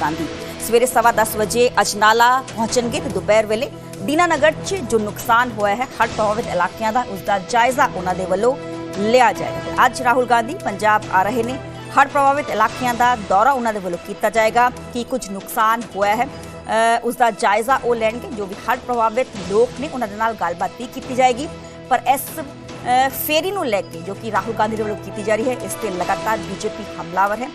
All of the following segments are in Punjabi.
ਗਾਂਧੀ। ਸਵੇਰੇ 10:30 ਵਜੇ ਅਜਨਾਲਾ ਪਹੁੰਚਣਗੇ ਤੇ ਦੁਪਹਿਰ ਵੇਲੇ ਦੀਨਾਨਗਰ 'ਚ ਜੋ ਨੁਕਸਾਨ ਹੋਇਆ ਹੈ ਹੜ੍ਹ ਪ੍ਰਭਾਵਿਤ ਇਲਾਕਿਆਂ ਦਾ ਉਸ ਦਾ ਜਾਇਜ਼ਾ ਉਹਨਾਂ ਦੇ ਵੱਲੋਂ ਲਿਆ ਜਾਏਗਾ। ਅੱਜ ਰਾਹੁਲ ਗਾਂਧੀ ਪੰਜਾਬ ਆ ਰਹੇ ਨੇ। ਹੜ੍ਹ ਪ੍ਰਭਾਵਿਤ ਇਲਾਕਿਆਂ ਦਾ ਦੌਰਾ ਉਹਨਾਂ ਦੇ ਵੱਲੋਂ ਕੀਤਾ ਜਾਏਗਾ ਕੀ ਕੁਝ ਨੁਕਸਾਨ ਹੋਇਆ ਹੈ। ਅ, ਉਸ ਦਾ ਜਾਇਜ਼ਾ ਉਹ ਲੈਣਗੇ ਜੋ ਵੀ ਹਰ ਪ੍ਰਭਾਵਿਤ ਲੋਕ ਨੇ ਉਹਨਾਂ ਦੇ ਨਾਲ ਗੱਲਬਾਤ ਵੀ ਕੀਤੀ ਜਾਏਗੀ। ਪਰ ਇਸ ਅ, ਫੇਰੀ ਨੂੰ ਲੈ ਕੇ ਜੋ ਕਿ ਰਾਹੁਲ ਗਾਂਧੀ ਦੇ ਵੱਲੋਂ ਕੀਤੀ ਜਾ ਰਹੀ ਹੈ ਇਸ ਤੇ ਲਗਾਤਾਰ ਬੀਜੇਪੀ ਹਮਲਾਵਰ ਹੈ।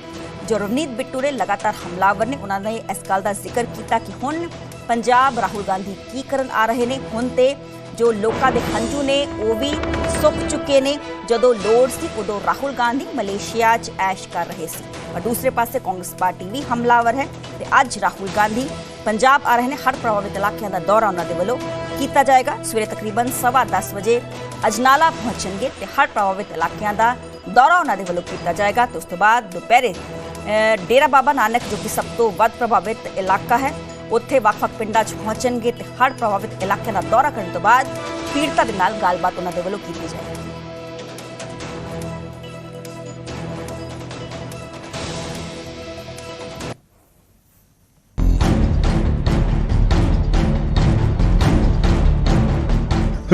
ਜੋ ਰਵਨੀਤ ਬਿੱਟੂ ਨੇ ਲਗਾਤਾਰ ਹਮਲਾਵਰ ਨੇ, ਉਹਨਾਂ ਨੇ ਇਸ ਗੱਲ ਦਾ ਜ਼ਿਕਰ ਕੀਤਾ ਕਿ ਹੁਣ ਪੰਜਾਬ ਰਾਹੁਲ ਗਾਂਧੀ ਕੀ ਕਰਨ ਆ ਰਹੇ ਨੇ? ਹੁਣ ਤੇ ਜੋ ਲੋਕਾਂ ਦੇ ਹੰਝੂ ਨੇ, ਉਹ ਵੀ ਸੁੱਕ ਚੁੱਕੇ ਨੇ। ਜਦੋਂ ਲੋੜ ਸੀ, ਉਦੋਂ ਰਾਹੁਲ ਗਾਂਧੀ ਮਲੇਸ਼ੀਆ 'ਚ ਐਸ਼ ਕਰ ਰਹੇ ਸੀ। ਪਰ ਦੂਸਰੇ ਪਾਸੇ ਕਾਂਗਰਸ ਪਾਰਟੀ ਵੀ ਹਮਲਾਵਰ ਹੈ ਤੇ ਅੱਜ ਰਾਹੁਲ ਗਾਂਧੀ ਪੰਜਾਬ ਆ ਰਹੇ ਨੇ। ਹਰ ਪ੍ਰਭਾਵਿਤ ਇਲਾਕਿਆਂ ਦਾ ਦੌਰਾ ਉਹਨਾਂ ਦੇ ਵੱਲੋਂ ਕੀਤਾ ਜਾਏਗਾ। ਸਵੇਰੇ ਤਕਰੀਬਨ 10:30 ਵਜੇ ਅਜਨਾਲਾ ਪਹੁੰਚਣਗੇ ਤੇ ਹਰ ਪ੍ਰਭਾਵਿਤ ਇਲਾਕਿਆਂ ਦਾ ਦੌਰਾ ਉਹਨਾਂ ਦੇ ਵੱਲੋਂ ਕੀਤਾ ਜਾਏਗਾ ਤੇ ਉਸ ਤੋਂ ਬਾਅਦ ਦੁਪਹਿਰੇ ਡੇਰਾ ਬਾਬਾ ਨਾਨਕ ਜੋ ਕਿ ਸਭ ਤੋਂ ਵੱਧ ਪ੍ਰਭਾਵਿਤ ਇਲਾਕਾ ਹੈ, ਉੱਥੇ ਵੱਖ-ਵੱਖ ਪਿੰਡਾਂ 'ਚ ਪਹੁੰਚਣਗੇ ਤੇ ਹੜ੍ਹ ਪ੍ਰਭਾਵਿਤ ਇਲਾਕਿਆਂ ਦਾ ਦੌਰਾ ਕਰਨ ਤੋਂ ਬਾਅਦ ਪੀੜਤਾਂ ਦੇ ਨਾਲ ਗੱਲਬਾਤ ਉਹਨਾਂ ਦੇ ਵੱਲੋਂ ਕੀਤੀ ਜਾਏਗੀ।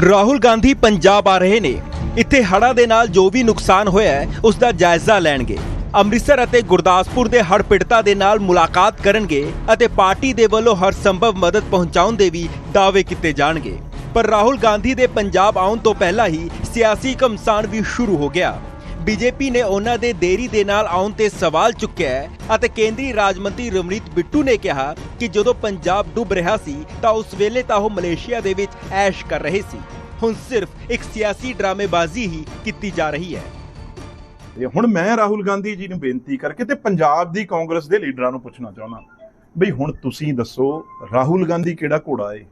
ਰਾਹੁਲ ਗਾਂਧੀ ਪੰਜਾਬ ਆ ਰਹੇ ਨੇ। ਇੱਥੇ ਹੜ੍ਹਾਂ ਦੇ ਨਾਲ ਜੋ ਵੀ ਨੁਕਸਾਨ ਹੋਇਆ ਹੈ ਉਸ ਦਾ ਜਾਇਜ਼ਾ ਲੈਣਗੇ। ਅੰਮ੍ਰਿਤਸਰ ਅਤੇ ਗੁਰਦਾਸਪੁਰ ਦੇ ਹੜ੍ਹ ਪੀੜਤਾਂ ਦੇ ਨਾਲ ਮੁਲਾਕਾਤ ਕਰਨਗੇ ਅਤੇ ਪਾਰਟੀ ਦੇ ਵੱਲੋਂ ਹਰ ਸੰਭਵ ਮਦਦ ਪਹੁੰਚਾਉਣ ਦੇ ਵੀ ਦਾਅਵੇ ਕੀਤੇ ਜਾਣਗੇ। ਪਰ ਰਾਹੁਲ ਗਾਂਧੀ ਦੇ ਪੰਜਾਬ ਆਉਣ ਤੋਂ ਪਹਿਲਾਂ ਹੀ ਸਿਆਸੀ ਘਮਸਾਨ ਵੀ ਸ਼ੁਰੂ ਹੋ ਗਿਆ। ਬੀਜੇਪੀ ਨੇ ਉਹਨਾਂ ਦੇ ਦੇਰੀ ਦੇ ਨਾਲ ਆਉਣ ਤੇ ਸਵਾਲ ਚੁੱਕਿਆ ਹੈ ਅਤੇ ਕੇਂਦਰੀ ਰਾਜ ਮੰਤਰੀ ਰਮਨੀਤ ਬਿੱਟੂ ਨੇ ਕਿਹਾ ਕਿ ਜਦੋਂ ਪੰਜਾਬ ਡੁੱਬ ਰਿਹਾ ਸੀ ਤਾਂ ਉਸ ਵੇਲੇ ਤਾਂ ਉਹ ਮਲੇਸ਼ੀਆ ਦੇ ਵਿੱਚ ਐਸ਼ ਕਰ ਰਹੇ ਸੀ। ਹੁਣ ਸਿਰਫ ਇੱਕ ਸਿਆਸੀ ਡਰਾਮੇਬਾਜ਼ੀ ਹੀ ਕੀਤੀ ਜਾ ਰਹੀ ਹੈ। ਤੇ ਹੁਣ ਮੈਂ ਰਾਹੁਲ ਗਾਂਧੀ ਜੀ ਨੂੰ ਬੇਨਤੀ ਕਰਕੇ ਤੇ ਪੰਜਾਬ ਦੀ ਕਾਂਗਰਸ ਦੇ ਲੀਡਰਾਂ ਨੂੰ ਪੁੱਛਣਾ ਚਾਹੁੰਦਾ ਬਈ ਹੁਣ ਤੁਸੀਂ ਦੱਸੋ, ਰਾਹੁਲ ਗਾਂਧੀ ਕਿਹੜਾ ਘੋੜਾ ਏ?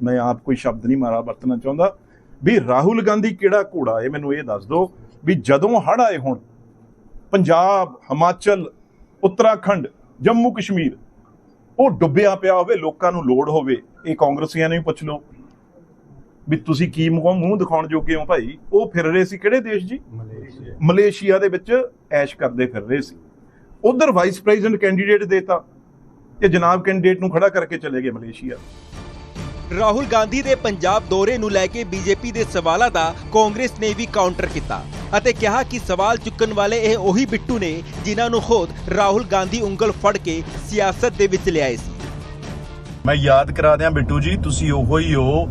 ਮੈਂ ਆਪ ਕੋਈ ਸ਼ਬਦ ਨਹੀਂ ਮਾਰਾ, ਵਰਤਣਾ ਚਾਹੁੰਦਾ। ਵੀ ਰਾਹੁਲ ਗਾਂਧੀ ਕਿਹੜਾ ਘੋੜਾ ਏ? ਮੈਨੂੰ ਇਹ ਦੱਸ ਦਿਓ ਵੀ ਜਦੋਂ ਹੜ੍ਹ ਆਏ ਹੁਣ, ਪੰਜਾਬ, ਹਿਮਾਚਲ, ਉੱਤਰਾਖੰਡ ਜੰਮੂ ਕਸ਼ਮੀਰ ਉਹ ਡੁੱਬਿਆ ਪਿਆ ਹੋਵੇ, ਲੋਕਾਂ ਨੂੰ ਲੋੜ ਹੋਵੇ, ਇਹ ਕਾਂਗਰਸੀਆਂ ਨੂੰ ਵੀ ਪੁੱਛ ਲਓ। ਵੀ ਤੁਸੀਂ ਕੀ ਮੂੰਹ ਮੂੰਹ ਦਿਖਾਉਣ ਜੋਗੇ ਹੋ ਭਾਈ? ਉਹ ਫਿਰ ਰਹੇ ਸੀ ਕਿਹੜੇ ਦੇਸ਼ ਜੀ? ਮਲੇਸ਼ੀਆ। ਦੇ ਵਿੱਚ ਐਸ਼ ਕਰਦੇ ਫਿਰ ਰਹੇ ਸੀ। ਉਧਰ ਵਾਈਸ ਪ੍ਰੈਜ਼ੀਡੈਂਟ ਕੈਂਡੀਡੇਟ ਦੇਤਾ ਤੇ ਜਨਾਬ ਕੈਂਡੀਡੇਟ ਨੂੰ ਖੜਾ ਕਰਕੇ ਚਲੇ ਗਏ ਮਲੇਸ਼ੀਆ। ਰਾਹੁਲ ਗਾਂਧੀ ਦੇ ਪੰਜਾਬ ਦੌਰੇ ਨੂੰ ਲੈ ਕੇ ਬੀਜੇਪੀ ਦੇ ਸਵਾਲਾਂ ਦਾ ਕਾਂਗਰਸ ਨੇ ਵੀ ਕਾਊਂਟਰ ਕੀਤਾ ਅਤੇ ਕਿਹਾ ਕਿ ਸਵਾਲ ਚੁੱਕਣ ਵਾਲੇ ਇਹ ਉਹੀ ਬਿੱਟੂ ਨੇ ਜਿਨ੍ਹਾਂ ਨੂੰ ਖੁਦ ਰਾਹੁਲ ਗਾਂਧੀ ਉਂਗਲ ਫੜ ਕੇ ਸਿਆਸਤ ਦੇ ਵਿੱਚ ਲਿਆਏ ਸੀ। ਮੈਂ ਯਾਦ ਕਰਾ ਦਿਆਂ ਬਿੱਟੂ ਜੀ ਤੁਸੀਂ ਉਹੋ ਹੀ ਹੋ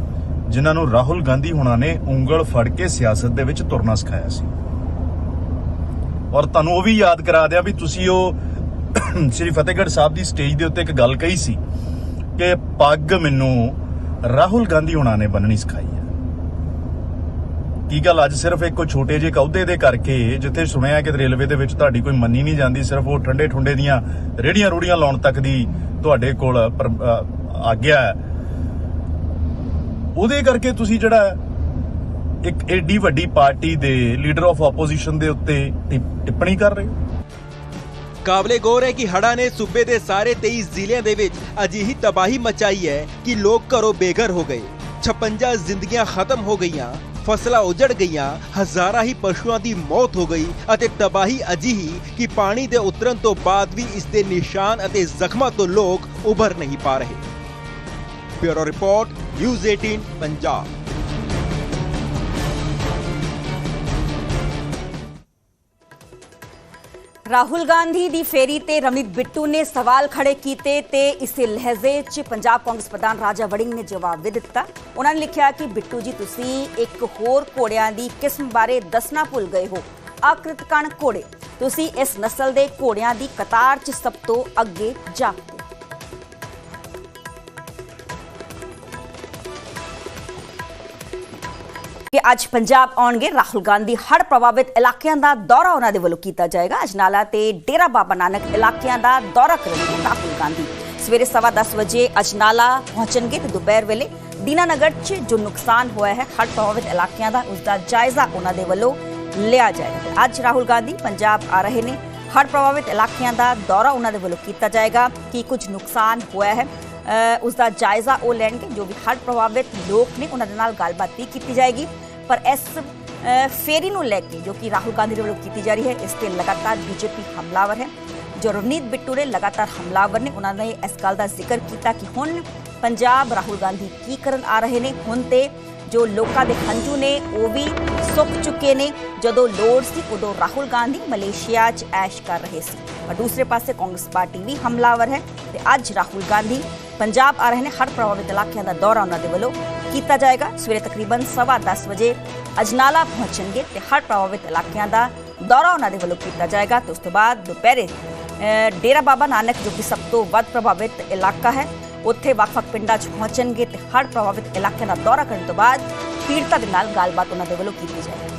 ਜਿਨ੍ਹਾਂ ਨੂੰ ਰਾਹੁਲ ਗਾਂਧੀ ਹੁਣਾਂ ਨੇ ਉਂਗਲ ਫੜ ਕੇ ਸਿਆਸਤ ਦੇ ਵਿੱਚ ਤੁਰਨਾ ਸਿਖਾਇਆ ਸੀ। ਔਰ ਤੁਹਾਨੂੰ ਉਹ ਵੀ ਯਾਦ ਕਰਾ ਦਿਆਂ ਵੀ ਤੁਸੀਂ ਉਹ ਸ੍ਰੀ ਫਤਿਹਗੜ੍ਹ ਸਾਹਿਬ ਦੀ ਸਟੇਜ ਦੇ ਉੱਤੇ ਇੱਕ ਗੱਲ ਕਹੀ ਸੀ ਕਿ ਪੱਗ ਮੈਨੂੰ ਰਾਹੁਲ ਗਾਂਧੀ ਹੁਣਾਂ ਨੇ ਬੰਨਣੀ ਸਿਖਾਈ ਹੈ। ਕੀ ਗੱਲ ਅੱਜ ਸਿਰਫ ਇੱਕ ਛੋਟੇ ਜਿਹੇ ਕੌਦੇ ਦੇ ਕਰਕੇ ਜਿੱਥੇ ਸੁਣਿਆ ਕਿ ਰੇਲਵੇ ਦੇ ਵਿੱਚ ਤੁਹਾਡੀ ਕੋਈ ਮੰਨੀ ਨਹੀਂ ਜਾਂਦੀ, ਸਿਰਫ ਉਹ ਠੰਡੇ ਠੁੰਡੇ ਦੀਆਂ ਰੇੜੀਆਂ ਰੂੜੀਆਂ ਲਾਉਣ ਤੱਕ ਦੀ ਤੁਹਾਡੇ ਕੋਲ ਆਗਿਆ ਹੈ। ਉਹਦੇ ਕਰਕੇ ਤੁਸੀਂ ਜਿਹੜਾ ਇੱਕ ਏਡੀ ਵੱਡੀ ਪਾਰਟੀ ਦੇ ਲੀਡਰ ਆਫ ਆਪੋਜੀਸ਼ਨ ਦੇ ਉੱਤੇ ਟਿੱਪਣੀ ਕਰ ਰਹੇ ਹੋ? ਕਾਬਲੇ ਗੌਰ ਹੈ ਕਿ ਹੜ੍ਹਾਂ ਨੇ ਸੂਬੇ ਦੇ ਸਾਰੇ 23 ਜ਼ਿਲ੍ਹਿਆਂ ਦੇ ਵਿੱਚ ਅਜਿਹੀ ਤਬਾਹੀ ਮਚਾਈ ਹੈ ਕਿ ਲੋਕ ਘਰੋਂ ਬੇਘਰ ਹੋ ਗਏ। 56 ਜ਼ਿੰਦਗੀਆਂ ਖਤਮ ਹੋ ਗਈਆਂ, ਫਸਲਾਂ ਉਜੜ ਗਈਆਂ, ਹਜ਼ਾਰਾਂ ਹੀ ਪਸ਼ੂਆਂ ਦੀ ਮੌਤ ਹੋ ਗਈ ਅਤੇ ਤਬਾਹੀ ਅਜਿਹੀ ਕਿ ਪਾਣੀ ਦੇ ਉਤਰਨ ਤੋਂ ਬਾਅਦ ਵੀ ਇਸ ਦੇ ਨਿਸ਼ਾਨ ਅਤੇ ਜ਼ਖਮਾਂ ਤੋਂ ਲੋਕ ਉਭਰ ਨਹੀਂ ਪਾ ਰਹੇ। Bureau report news 18 Punjab Rahul Gandhi ਦੀ ਫੇਰੀ ਤੇ ਰਮਨੀਤ ਬਿੱਟੂ ਨੇ ਸਵਾਲ ਖੜੇ ਕੀਤੇ ਤੇ ਇਸੇ ਲਹਿਜ਼ੇ 'ਚ ਪੰਜਾਬ ਕਾਂਗਰਸ ਪ੍ਰਧਾਨ ਰਾਜਾ ਵੜਿੰਗ ਨੇ ਜਵਾਬ ਵੀ ਦਿੱਤਾ ਉਹਨਾਂ ਨੇ ਲਿਖਿਆ ਕਿ ਬਿੱਟੂ ਜੀ ਤੁਸੀਂ ਇੱਕ ਹੋਰ ਘੋੜਿਆਂ ਦੀ ਕਿਸਮ ਬਾਰੇ ਦੱਸਣਾ ਭੁੱਲ ਗਏ ਹੋ ਆਕ੍ਰਿਤਕਣ ਘੋੜੇ ਤੁਸੀਂ ਇਸ ਨਸਲ ਦੇ ਘੋੜਿਆਂ ਦੀ ਕਤਾਰ 'ਚ ਸਭ ਤੋਂ ਅੱਗੇ ਜਾਪਦੇ ਕਿ ਅੱਜ ਪੰਜਾਬ ਆਉਣਗੇ ਰਾਹੁਲ ਗਾਂਧੀ। ਹੜ੍ਹ ਪ੍ਰਭਾਵਿਤ ਇਲਾਕਿਆਂ ਦਾ ਦੌਰਾ ਉਹਨਾਂ ਦੇ ਵੱਲੋਂ ਕੀਤਾ ਜਾਏਗਾ। ਅਜਨਾਲਾ ਤੇ ਡੇਰਾ ਬਾਬਾ ਨਾਨਕ ਇਲਾਕਿਆਂ ਦਾ ਦੌਰਾ ਕਰਨਗੇ ਰਾਹੁਲ ਗਾਂਧੀ। ਸਵੇਰੇ 10:30 ਵਜੇ ਅਜਨਾਲਾ ਪਹੁੰਚਣਗੇ ਤੇ ਦੁਪਹਿਰ ਵੇਲੇ ਦੀਨਾਨਗਰ 'ਚ ਜੋ ਨੁਕਸਾਨ ਹੋਇਆ ਹੈ, ਹੜ੍ਹ ਪ੍ਰਭਾਵਿਤ ਇਲਾਕਿਆਂ ਦਾ ਉਸ ਦਾ ਜਾਇਜ਼ਾ ਉਹਨਾਂ ਦੇ ਵੱਲੋਂ ਲਿਆ ਜਾਏਗਾ। ਅੱਜ ਰਾਹੁਲ ਗਾਂਧੀ ਪੰਜਾਬ ਆ ਰਹੇ ਨੇ। ਹੜ੍ਹ ਪ੍ਰਭਾਵਿਤ ਇਲਾਕਿਆਂ ਦਾ ਦੌਰਾ ਉਹਨਾਂ ਦੇ ਵੱਲੋਂ ਕੀਤਾ ਜਾਏਗਾ ਕੀ ਕੁਝ ਨੁਕਸਾਨ ਹੋਇਆ ਹੈ। ਉਸ ਦਾ ਜਾਇਜ਼ਾ ਉਹ ਲੈਣਗੇ, ਜੋ ਵੀ ਹੜ੍ਹ ਪ੍ਰਭਾਵਿਤ ਲੋਕ ਨੇ, ਉਹਨਾਂ ਦੇ ਨਾਲ ਗੱਲਬਾਤ ਵੀ ਕੀਤੀ ਜਾਏਗੀ। ਪਰ ਇਸ ਫੇਰੀ ਨੂੰ ਲੈ ਕੇ ਜੋ ਕਿ ਰਾਹੁਲ ਗਾਂਧੀ ਦੇ ਵੱਲੋਂ ਕੀਤੀ ਜਾ ਰਹੀ ਹੈ, ਇਸ ਤੇ ਲਗਾਤਾਰ ਬੀਜੇਪੀ ਹਮਲਾਵਰ ਹੈ। ਜੋ ਰਵਨੀਤ ਬਿੱਟੂ ਨੇ ਲਗਾਤਾਰ ਹਮਲਾਵਰ ਨੇ, ਉਹਨਾਂ ਨੇ ਇਸ ਗੱਲ ਦਾ ਜ਼ਿਕਰ ਕੀਤਾ ਕਿ ਹੁਣ ਪੰਜਾਬ ਰਾਹੁਲ ਗਾਂਧੀ ਕੀ ਕਰਨ ਆ ਰਹੇ ਨੇ, ਹੁਣ ਤੇ ਜੋ ਲੋਕਾਂ ਦੇ ਹੰਝੂ ਨੇ, ਉਹ ਵੀ ਸੁੱਕ ਚੁੱਕੇ ਨੇ। ਜਦੋਂ ਲੋੜ ਸੀ, ਉਦੋਂ ਰਾਹੁਲ ਗਾਂਧੀ ਮਲੇਸ਼ੀਆ 'ਚ ਐਸ਼ ਕਰ ਰਹੇ ਸੀ। ਪਰ ਦੂਸਰੇ ਪਾਸੇ ਕਾਂਗਰਸ ਪਾਰਟੀ ਵੀ ਹਮਲਾਵਰ ਹੈ ਤੇ ਅੱਜ ਰਾਹੁਲ ਗਾਂਧੀ ਪੰਜਾਬ ਆ ਰਹੇ ਨੇ। ਹਰ ਪ੍ਰਭਾਵਿਤ ਇਲਾਕਿਆਂ ਦਾ ਦੌਰਾ ਉਹਨਾਂ ਦੇ ਵੱਲੋਂ ਕੀਤਾ ਜਾਏਗਾ। ਸਵੇਰੇ ਤਕਰੀਬਨ 10:30 ਵਜੇ ਅਜਨਾਲਾ ਪਹੁੰਚਣਗੇ ਤੇ ਹਰ ਪ੍ਰਭਾਵਿਤ ਇਲਾਕਿਆਂ ਦਾ ਦੌਰਾ ਉਹਨਾਂ ਦੇ ਵੱਲੋਂ ਕੀਤਾ ਜਾਏਗਾ। ਤੇ ਉਸ ਤੋਂ ਬਾਅਦ ਦੁਪਹਿਰੇ ਡੇਰਾ ਬਾਬਾ ਨਾਨਕ, ਜੋ ਕਿ ਸਭ ਤੋਂ ਵੱਧ ਪ੍ਰਭਾਵਿਤ ਇਲਾਕਾ ਹੈ ਉੱਥੇ ਵੱਖ-ਵੱਖ ਪਿੰਡਾਂ 'ਚ ਪਹੁੰਚਣਗੇ ਤੇ ਹੜ੍ਹ ਪ੍ਰਭਾਵਿਤ ਇਲਾਕਿਆਂ ਦਾ ਦੌਰਾ ਕਰਨ ਤੋਂ ਬਾਅਦ ਪੀੜਤਾਂ ਦੇ ਨਾਲ ਗੱਲਬਾਤ ਉਹਨਾਂ ਦੇ ਵੱਲੋਂ ਕੀਤੀ ਜਾਏਗੀ।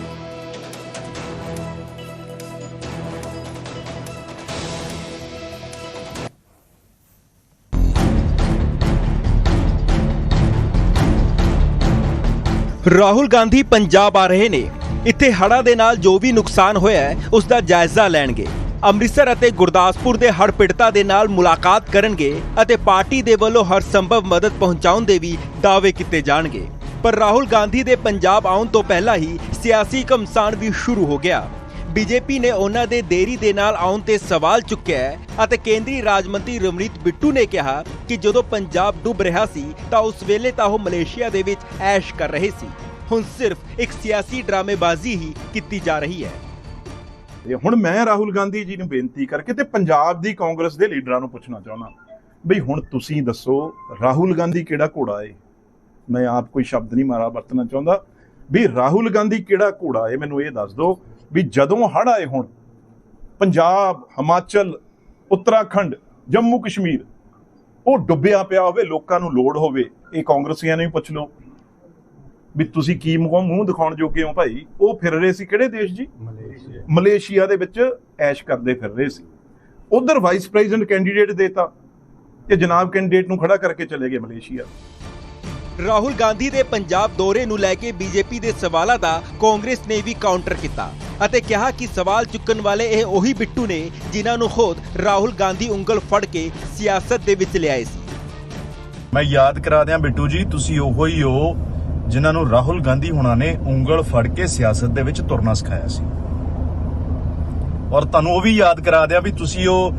ਰਾਹੁਲ ਗਾਂਧੀ ਪੰਜਾਬ ਆ ਰਹੇ ਨੇ। ਇੱਥੇ ਹੜ੍ਹਾਂ ਦੇ ਨਾਲ ਜੋ ਵੀ ਨੁਕਸਾਨ ਹੋਇਆ ਹੈ ਉਸ ਦਾ ਜਾਇਜ਼ਾ ਲੈਣਗੇ। ਅੰਮ੍ਰਿਤਸਰ ਅਤੇ ਗੁਰਦਾਸਪੁਰ ਦੇ ਹੜ੍ਹ ਪੀੜਤਾਂ ਦੇ ਨਾਲ ਮੁਲਾਕਾਤ ਕਰਨਗੇ ਅਤੇ ਪਾਰਟੀ ਦੇ ਵੱਲੋਂ ਹਰ ਸੰਭਵ ਮਦਦ ਪਹੁੰਚਾਉਣ ਦੇ ਵੀ ਦਾਅਵੇ ਕੀਤੇ ਜਾਣਗੇ। ਪਰ ਰਾਹੁਲ ਗਾਂਧੀ ਦੇ ਪੰਜਾਬ ਆਉਣ ਤੋਂ ਪਹਿਲਾਂ ਹੀ ਸਿਆਸੀ ਘਮਸਾਨ ਵੀ ਸ਼ੁਰੂ ਹੋ ਗਿਆ। ਬੀਜੇਪੀ ਨੇ ਉਹਨਾਂ ਦੇ ਦੇਰੀ ਦੇ ਨਾਲ ਆਉਣ ਤੇ ਸਵਾਲ ਚੁੱਕਿਆ ਹੈ ਅਤੇ ਕੇਂਦਰੀ ਰਾਜ ਮੰਤਰੀ ਰਮਨੀਤ ਬਿੱਟੂ ਨੇ ਕਿਹਾ ਕਿ ਜਦੋਂ ਪੰਜਾਬ ਡੁੱਬ ਰਿਹਾ ਸੀ ਤਾਂ ਉਸ ਵੇਲੇ ਤਾਂ ਉਹ ਮਲੇਸ਼ੀਆ ਦੇ ਵਿੱਚ ਐਸ਼ ਕਰ ਰਹੇ ਸੀ। ਹੁਣ ਸਿਰਫ ਇੱਕ ਸਿਆਸੀ ਡਰਾਮੇਬਾਜ਼ੀ ਹੀ ਕੀਤੀ ਜਾ ਰਹੀ ਹੈ। ਤੇ ਹੁਣ ਮੈਂ ਰਾਹੁਲ ਗਾਂਧੀ ਜੀ ਨੂੰ ਬੇਨਤੀ ਕਰਕੇ ਤੇ ਪੰਜਾਬ ਦੀ ਕਾਂਗਰਸ ਦੇ ਲੀਡਰਾਂ ਨੂੰ ਪੁੱਛਣਾ ਚਾਹੁੰਦਾ। ਬਈ ਹੁਣ ਤੁਸੀਂ ਦੱਸੋ, ਰਾਹੁਲ ਗਾਂਧੀ ਕਿਹੜਾ ਘੋੜਾ ਏ? ਮੈਂ ਆਪ ਕੋਈ ਸ਼ਬਦ ਨਹੀਂ ਮਾਰਾ, ਵਰਤਣਾ ਚਾਹੁੰਦਾ। ਵੀ ਰਾਹੁਲ ਗਾਂਧੀ ਕਿਹੜਾ ਘੋੜਾ ਏ? ਮੈਨੂੰ ਇਹ ਦੱਸ ਦਿਓ ਵੀ ਜਦੋਂ ਹੜ੍ਹ ਆਏ ਹੁਣ, ਪੰਜਾਬ, ਹਿਮਾਚਲ, ਉੱਤਰਾਖੰਡ ਜੰਮੂ ਕਸ਼ਮੀਰ ਉਹ ਡੁੱਬਿਆ ਪਿਆ ਹੋਵੇ, ਲੋਕਾਂ ਨੂੰ ਲੋੜ ਹੋਵੇ, ਇਹ ਕਾਂਗਰਸੀਆਂ ਨੂੰ ਵੀ ਪੁੱਛ ਲਓ। ਵੀ ਤੁਸੀਂ ਕੀ ਮੂੰਹ ਮੂੰਹ ਦਿਖਾਉਣ ਜੋਗੇ ਹੋ ਭਾਈ? ਉਹ ਫਿਰ ਰਹੇ ਸੀ ਕਿਹੜੇ ਦੇਸ਼ ਜੀ? ਮਲੇਸ਼ੀਆ। ਦੇ ਵਿੱਚ ਐਸ਼ ਕਰਦੇ ਫਿਰ ਰਹੇ ਸੀ। ਉਧਰ ਵਾਈਸ ਪ੍ਰੈਜ਼ੀਡੈਂਟ ਕੈਂਡੀਡੇਟ ਦੇਤਾ ਤੇ ਜਨਾਬ ਕੈਂਡੀਡੇਟ ਨੂੰ ਖੜਾ ਕਰਕੇ ਚਲੇ ਗਏ ਮਲੇਸ਼ੀਆ। ਰਾਹੁਲ ਗਾਂਧੀ ਦੇ ਪੰਜਾਬ ਦੌਰੇ ਨੂੰ ਲੈ ਕੇ ਬੀਜੇਪੀ ਦੇ ਸਵਾਲਾਂ ਦਾ ਕਾਂਗਰਸ ਨੇ ਵੀ ਕਾਊਂਟਰ ਕੀਤਾ ਅਤੇ ਕਿਹਾ ਕਿ ਸਵਾਲ ਚੁੱਕਣ ਵਾਲੇ ਇਹ ਉਹੀ ਬਿੱਟੂ ਨੇ ਜਿਨ੍ਹਾਂ ਨੂੰ ਖੁਦ ਰਾਹੁਲ ਗਾਂਧੀ ਉਂਗਲ ਫੜ ਕੇ ਸਿਆਸਤ ਦੇ ਵਿੱਚ ਲਿਆਏ ਸੀ। ਮੈਂ ਯਾਦ ਕਰਾ ਦਿਆਂ ਬਿੱਟੂ ਜੀ ਤੁਸੀਂ ਉਹੋ ਹੀ ਹੋ ਜਿਨ੍ਹਾਂ ਨੂੰ ਰਾਹੁਲ ਗਾਂਧੀ ਹੁਣਾਂ ਨੇ ਉਂਗਲ ਫੜ ਕੇ ਸਿਆਸਤ ਦੇ ਵਿੱਚ ਤੁਰਨਾ ਸਿਖਾਇਆ ਸੀ। ਔਰ ਤੁਹਾਨੂੰ ਉਹ ਵੀ ਯਾਦ ਕਰਾ ਦਿਆਂ ਵੀ ਤੁਸੀਂ ਉਹ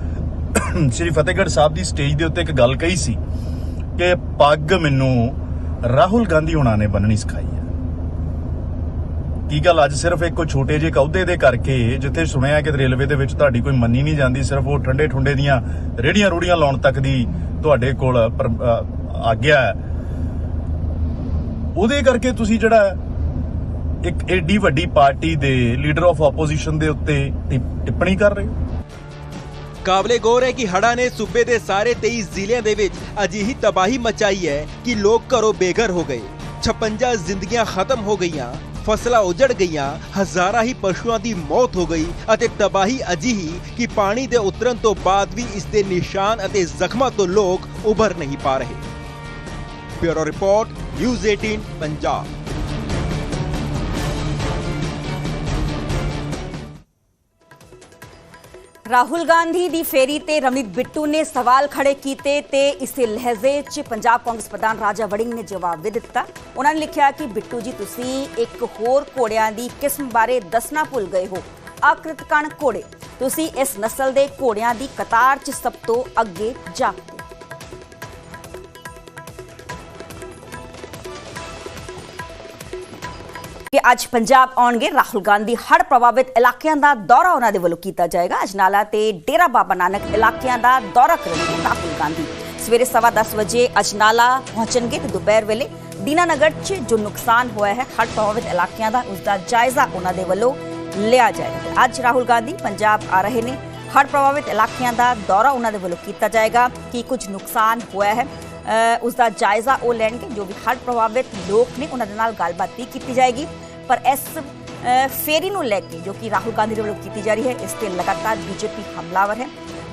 ਸ੍ਰੀ ਫਤਿਹਗੜ੍ਹ ਸਾਹਿਬ ਦੀ ਸਟੇਜ ਦੇ ਉੱਤੇ ਇੱਕ ਗੱਲ ਕਹੀ ਸੀ ਕਿ ਪੱਗ ਮੈਨੂੰ ਰਾਹੁਲ ਗਾਂਧੀ ਹੁਣਾਂ ਨੇ ਬੰਨਣੀ ਸਿਖਾਈ ਹੈ। ਕੀ ਗੱਲ ਅੱਜ ਸਿਰਫ ਇੱਕ ਛੋਟੇ ਜਿਹੇ ਅਹੁਦੇ ਦੇ ਕਰਕੇ ਜਿੱਥੇ ਸੁਣਿਆ ਕਿ ਰੇਲਵੇ ਦੇ ਵਿੱਚ ਤੁਹਾਡੀ ਕੋਈ ਮੰਨੀ ਨਹੀਂ ਜਾਂਦੀ ਸਿਰਫ ਉਹ ਠੰਡੇ ਠੁੰਡੇ ਦੀਆਂ ਰੇੜੀਆਂ ਰੂੜੀਆਂ ਲਾਉਣ ਤੱਕ ਦੀ ਤੁਹਾਡੇ ਕੋਲ ਪਰ- ਅ, ਆਗਿਆ ਹੈ। ਉਹਦੇ ਕਰਕੇ ਤੁਸੀਂ ਜਿਹੜਾ ਇੱਕ ਏਡੀ ਵੱਡੀ ਪਾਰਟੀ ਦੇ ਲੀਡਰ ਆਫ ਆਪੋਜੀਸ਼ਨ ਦੇ ਉੱਤੇ ਟਿੱਪਣੀ ਕਰ ਰਹੇ ਹੋ? ਕਾਬਲੇ ਗੌਰ ਹੈ ਕਿ ਹੜ੍ਹਾਂ ਨੇ ਸੂਬੇ ਦੇ ਸਾਰੇ 23 ਜ਼ਿਲ੍ਹਿਆਂ ਦੇ ਵਿੱਚ ਅਜਿਹੀ ਤਬਾਹੀ ਮਚਾਈ ਹੈ ਕਿ ਲੋਕ ਘਰੋਂ ਬੇਘਰ ਹੋ ਗਏ। 56 ਜ਼ਿੰਦਗੀਆਂ ਖਤਮ ਹੋ ਗਈਆਂ, ਫਸਲਾਂ ਉਜੜ ਗਈਆਂ, ਹਜ਼ਾਰਾਂ ਹੀ ਪਸ਼ੂਆਂ ਦੀ ਮੌਤ ਹੋ ਗਈ ਅਤੇ ਤਬਾਹੀ ਅਜਿਹੀ ਕਿ ਪਾਣੀ ਦੇ ਉਤਰਨ ਤੋਂ ਬਾਅਦ ਵੀ ਇਸ ਦੇ ਨਿਸ਼ਾਨ ਅਤੇ ਜ਼ਖਮਾਂ ਤੋਂ ਲੋਕ ਉਭਰ ਨਹੀਂ ਪਾ ਰਹੇ। Bureau report, news 18 Punjab. Rahul Gandhi ਦੀ ਫੇਰੀ ਤੇ ਰਮਨੀਤ ਬਿੱਟੂ ਨੇ ਸਵਾਲ ਖੜੇ ਕੀਤੇ ਤੇ ਇਸੇ ਲਹਿਜ਼ੇ 'ਚ ਪੰਜਾਬ ਕਾਂਗਰਸ ਪ੍ਰਧਾਨ ਰਾਜਾ ਵੜਿੰਗ ਨੇ ਜਵਾਬ ਵੀ ਦਿੱਤਾ। ਉਹਨਾਂ ਨੇ ਲਿਖਿਆ ਕਿ, ਬਿੱਟੂ ਜੀ, ਤੁਸੀਂ ਇੱਕ ਹੋਰ ਘੋੜਿਆਂ ਦੀ ਕਿਸਮ ਬਾਰੇ ਦੱਸਣਾ ਭੁੱਲ ਗਏ ਹੋ। ਆਕ੍ਰਿਤਕਣ ਘੋੜੇ। ਤੁਸੀਂ ਇਸ ਨਸਲ ਦੇ ਘੋੜਿਆਂ ਦੀ ਕਤਾਰ 'ਚ ਸਭ ਤੋਂ ਅੱਗੇ ਜਾ। ਕਿ ਅੱਜ ਪੰਜਾਬ ਆਉਣਗੇ ਰਾਹੁਲ ਗਾਂਧੀ। ਹੜ੍ਹ ਪ੍ਰਭਾਵਿਤ ਇਲਾਕਿਆਂ ਦਾ ਦੌਰਾ ਉਹਨਾਂ ਦੇ ਵੱਲੋਂ ਕੀਤਾ ਜਾਏਗਾ। ਅਜਨਾਲਾ ਤੇ ਡੇਰਾ ਬਾਬਾ ਨਾਨਕ ਇਲਾਕਿਆਂ ਦਾ ਦੌਰਾ ਕਰਨਗੇ ਰਾਹੁਲ ਗਾਂਧੀ। ਸਵੇਰੇ 10:30 ਵਜੇ ਅਜਨਾਲਾ ਪਹੁੰਚਣਗੇ ਤੇ ਦੁਪਹਿਰ ਵੇਲੇ ਦੀਨਾਨਗਰ 'ਚ ਜੋ ਨੁਕਸਾਨ ਹੋਇਆ ਹੈ, ਹੜ੍ਹ ਪ੍ਰਭਾਵਿਤ ਇਲਾਕਿਆਂ ਦਾ, ਉਸ ਦਾ ਜਾਇਜ਼ਾ ਉਹਨਾਂ ਦੇ ਵੱਲੋਂ ਲਿਆ ਜਾਏਗਾ। ਅੱਜ ਰਾਹੁਲ ਗਾਂਧੀ ਪੰਜਾਬ ਆ ਰਹੇ ਨੇ। ਹੜ੍ਹ ਪ੍ਰਭਾਵਿਤ ਇਲਾਕਿਆਂ ਦਾ ਦੌਰਾ ਉਹਨਾਂ ਦੇ ਵੱਲੋਂ ਕੀਤਾ ਜਾਏਗਾ ਕੀ ਕੁਝ ਨੁਕਸਾਨ ਹੋਇਆ ਹੈ। ਉਸ ਦਾ ਜਾਇਜ਼ਾ ਉਹ ਲੈਣਗੇ, ਜੋ ਵੀ ਹੜ੍ਹ ਪ੍ਰਭਾਵਿਤ ਲੋਕ ਨੇ ਉਹਨਾਂ ਦੇ ਨਾਲ ਗੱਲਬਾਤ ਵੀ ਕੀਤੀ ਜਾਏਗੀ। ਪਰ ਇਸ ਫੇਰੀ ਨੂੰ ਲੈ ਕੇ ਜੋ ਕਿ ਰਾਹੁਲ ਗਾਂਧੀ ਦੇ ਵੱਲੋਂ ਕੀਤੀ ਜਾ ਰਹੀ ਹੈ, ਇਸ ਤੇ ਲਗਾਤਾਰ ਬੀਜੇਪੀ ਹਮਲਾਵਰ ਹੈ।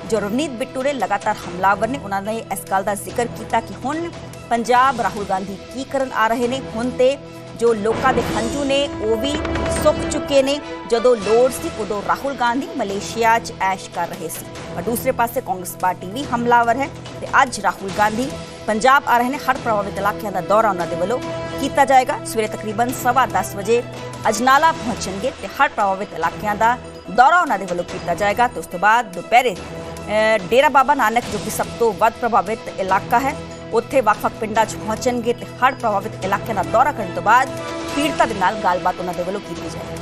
ਜੋ ਰਵਨੀਤ ਬਿੱਟੂ ਨੇ ਲਗਾਤਾਰ ਹਮਲਾਵਰ ਨੇ, ਉਹਨਾਂ ਨੇ ਇਸ ਗੱਲ ਦਾ ਜ਼ਿਕਰ ਕੀਤਾ ਕਿ ਹੁਣ ਪੰਜਾਬ ਰਾਹੁਲ ਗਾਂਧੀ ਕੀ ਕਰਨ ਆ ਰਹੇ ਨੇ, ਹੁਣ ਤੇ ਜੋ ਲੋਕਾਂ ਦੇ ਹੰਝੂ ਨੇ, ਉਹ ਵੀ ਸੁੱਕ ਚੁੱਕੇ ਨੇ। ਜਦੋਂ ਲੋੜ ਸੀ, ਉਦੋਂ ਰਾਹੁਲ ਗਾਂਧੀ ਮਲੇਸ਼ੀਆ 'ਚ ਐਸ਼ ਕਰ ਰਹੇ ਸੀ। ਪਰ ਦੂਸਰੇ ਪਾਸੇ ਕਾਂਗਰਸ ਪਾਰਟੀ ਵੀ ਹਮਲਾਵਰ ਹੈ ਤੇ ਅੱਜ ਰਾਹੁਲ ਗਾਂਧੀ ਪੰਜਾਬ ਆ ਰਹੇ ਨੇ। ਹਰ ਪ੍ਰਭਾਵਿਤ ਇਲਾਕਿਆਂ ਦਾ ਦੌਰਾ ਉਹਨਾਂ ਦੇ ਵੱਲੋਂ ਕੀਤਾ ਜਾਏਗਾ। ਸਵੇਰੇ ਤਕਰੀਬਨ 10:30 ਵਜੇ ਅਜਨਾਲਾ ਪਹੁੰਚਣਗੇ ਤੇ ਹਰ ਪ੍ਰਭਾਵਿਤ ਇਲਾਕਿਆਂ ਦਾ ਦੌਰਾ ਉਹਨਾਂ ਦੇ ਵੱਲੋਂ ਕੀਤਾ ਜਾਏਗਾ। ਤੇ ਉਸ ਤੋਂ ਬਾਅਦ ਦੁਪਹਿਰੇ ਡੇਰਾ ਬਾਬਾ ਨਾਨਕ, ਜੋ ਕਿ ਸਭ ਤੋਂ ਵੱਧ ਪ੍ਰਭਾਵਿਤ ਇਲਾਕਾ ਹੈ ਉੱਥੇ ਵੱਖ-ਵੱਖ ਪਿੰਡਾਂ 'ਚ ਪਹੁੰਚਣਗੇ ਤੇ ਹੜ ਪ੍ਰਭਾਵਿਤ ਇਲਾਕਿਆਂ ਦਾ ਦੌਰਾ ਕਰਨ ਤੋਂ ਬਾਅਦ ਪੀੜਤਾਂ ਦੇ ਨਾਲ ਗੱਲਬਾਤ ਉਹਨਾਂ ਦੇ ਵੱਲੋਂ ਕੀਤੀ ਜਾਏਗੀ।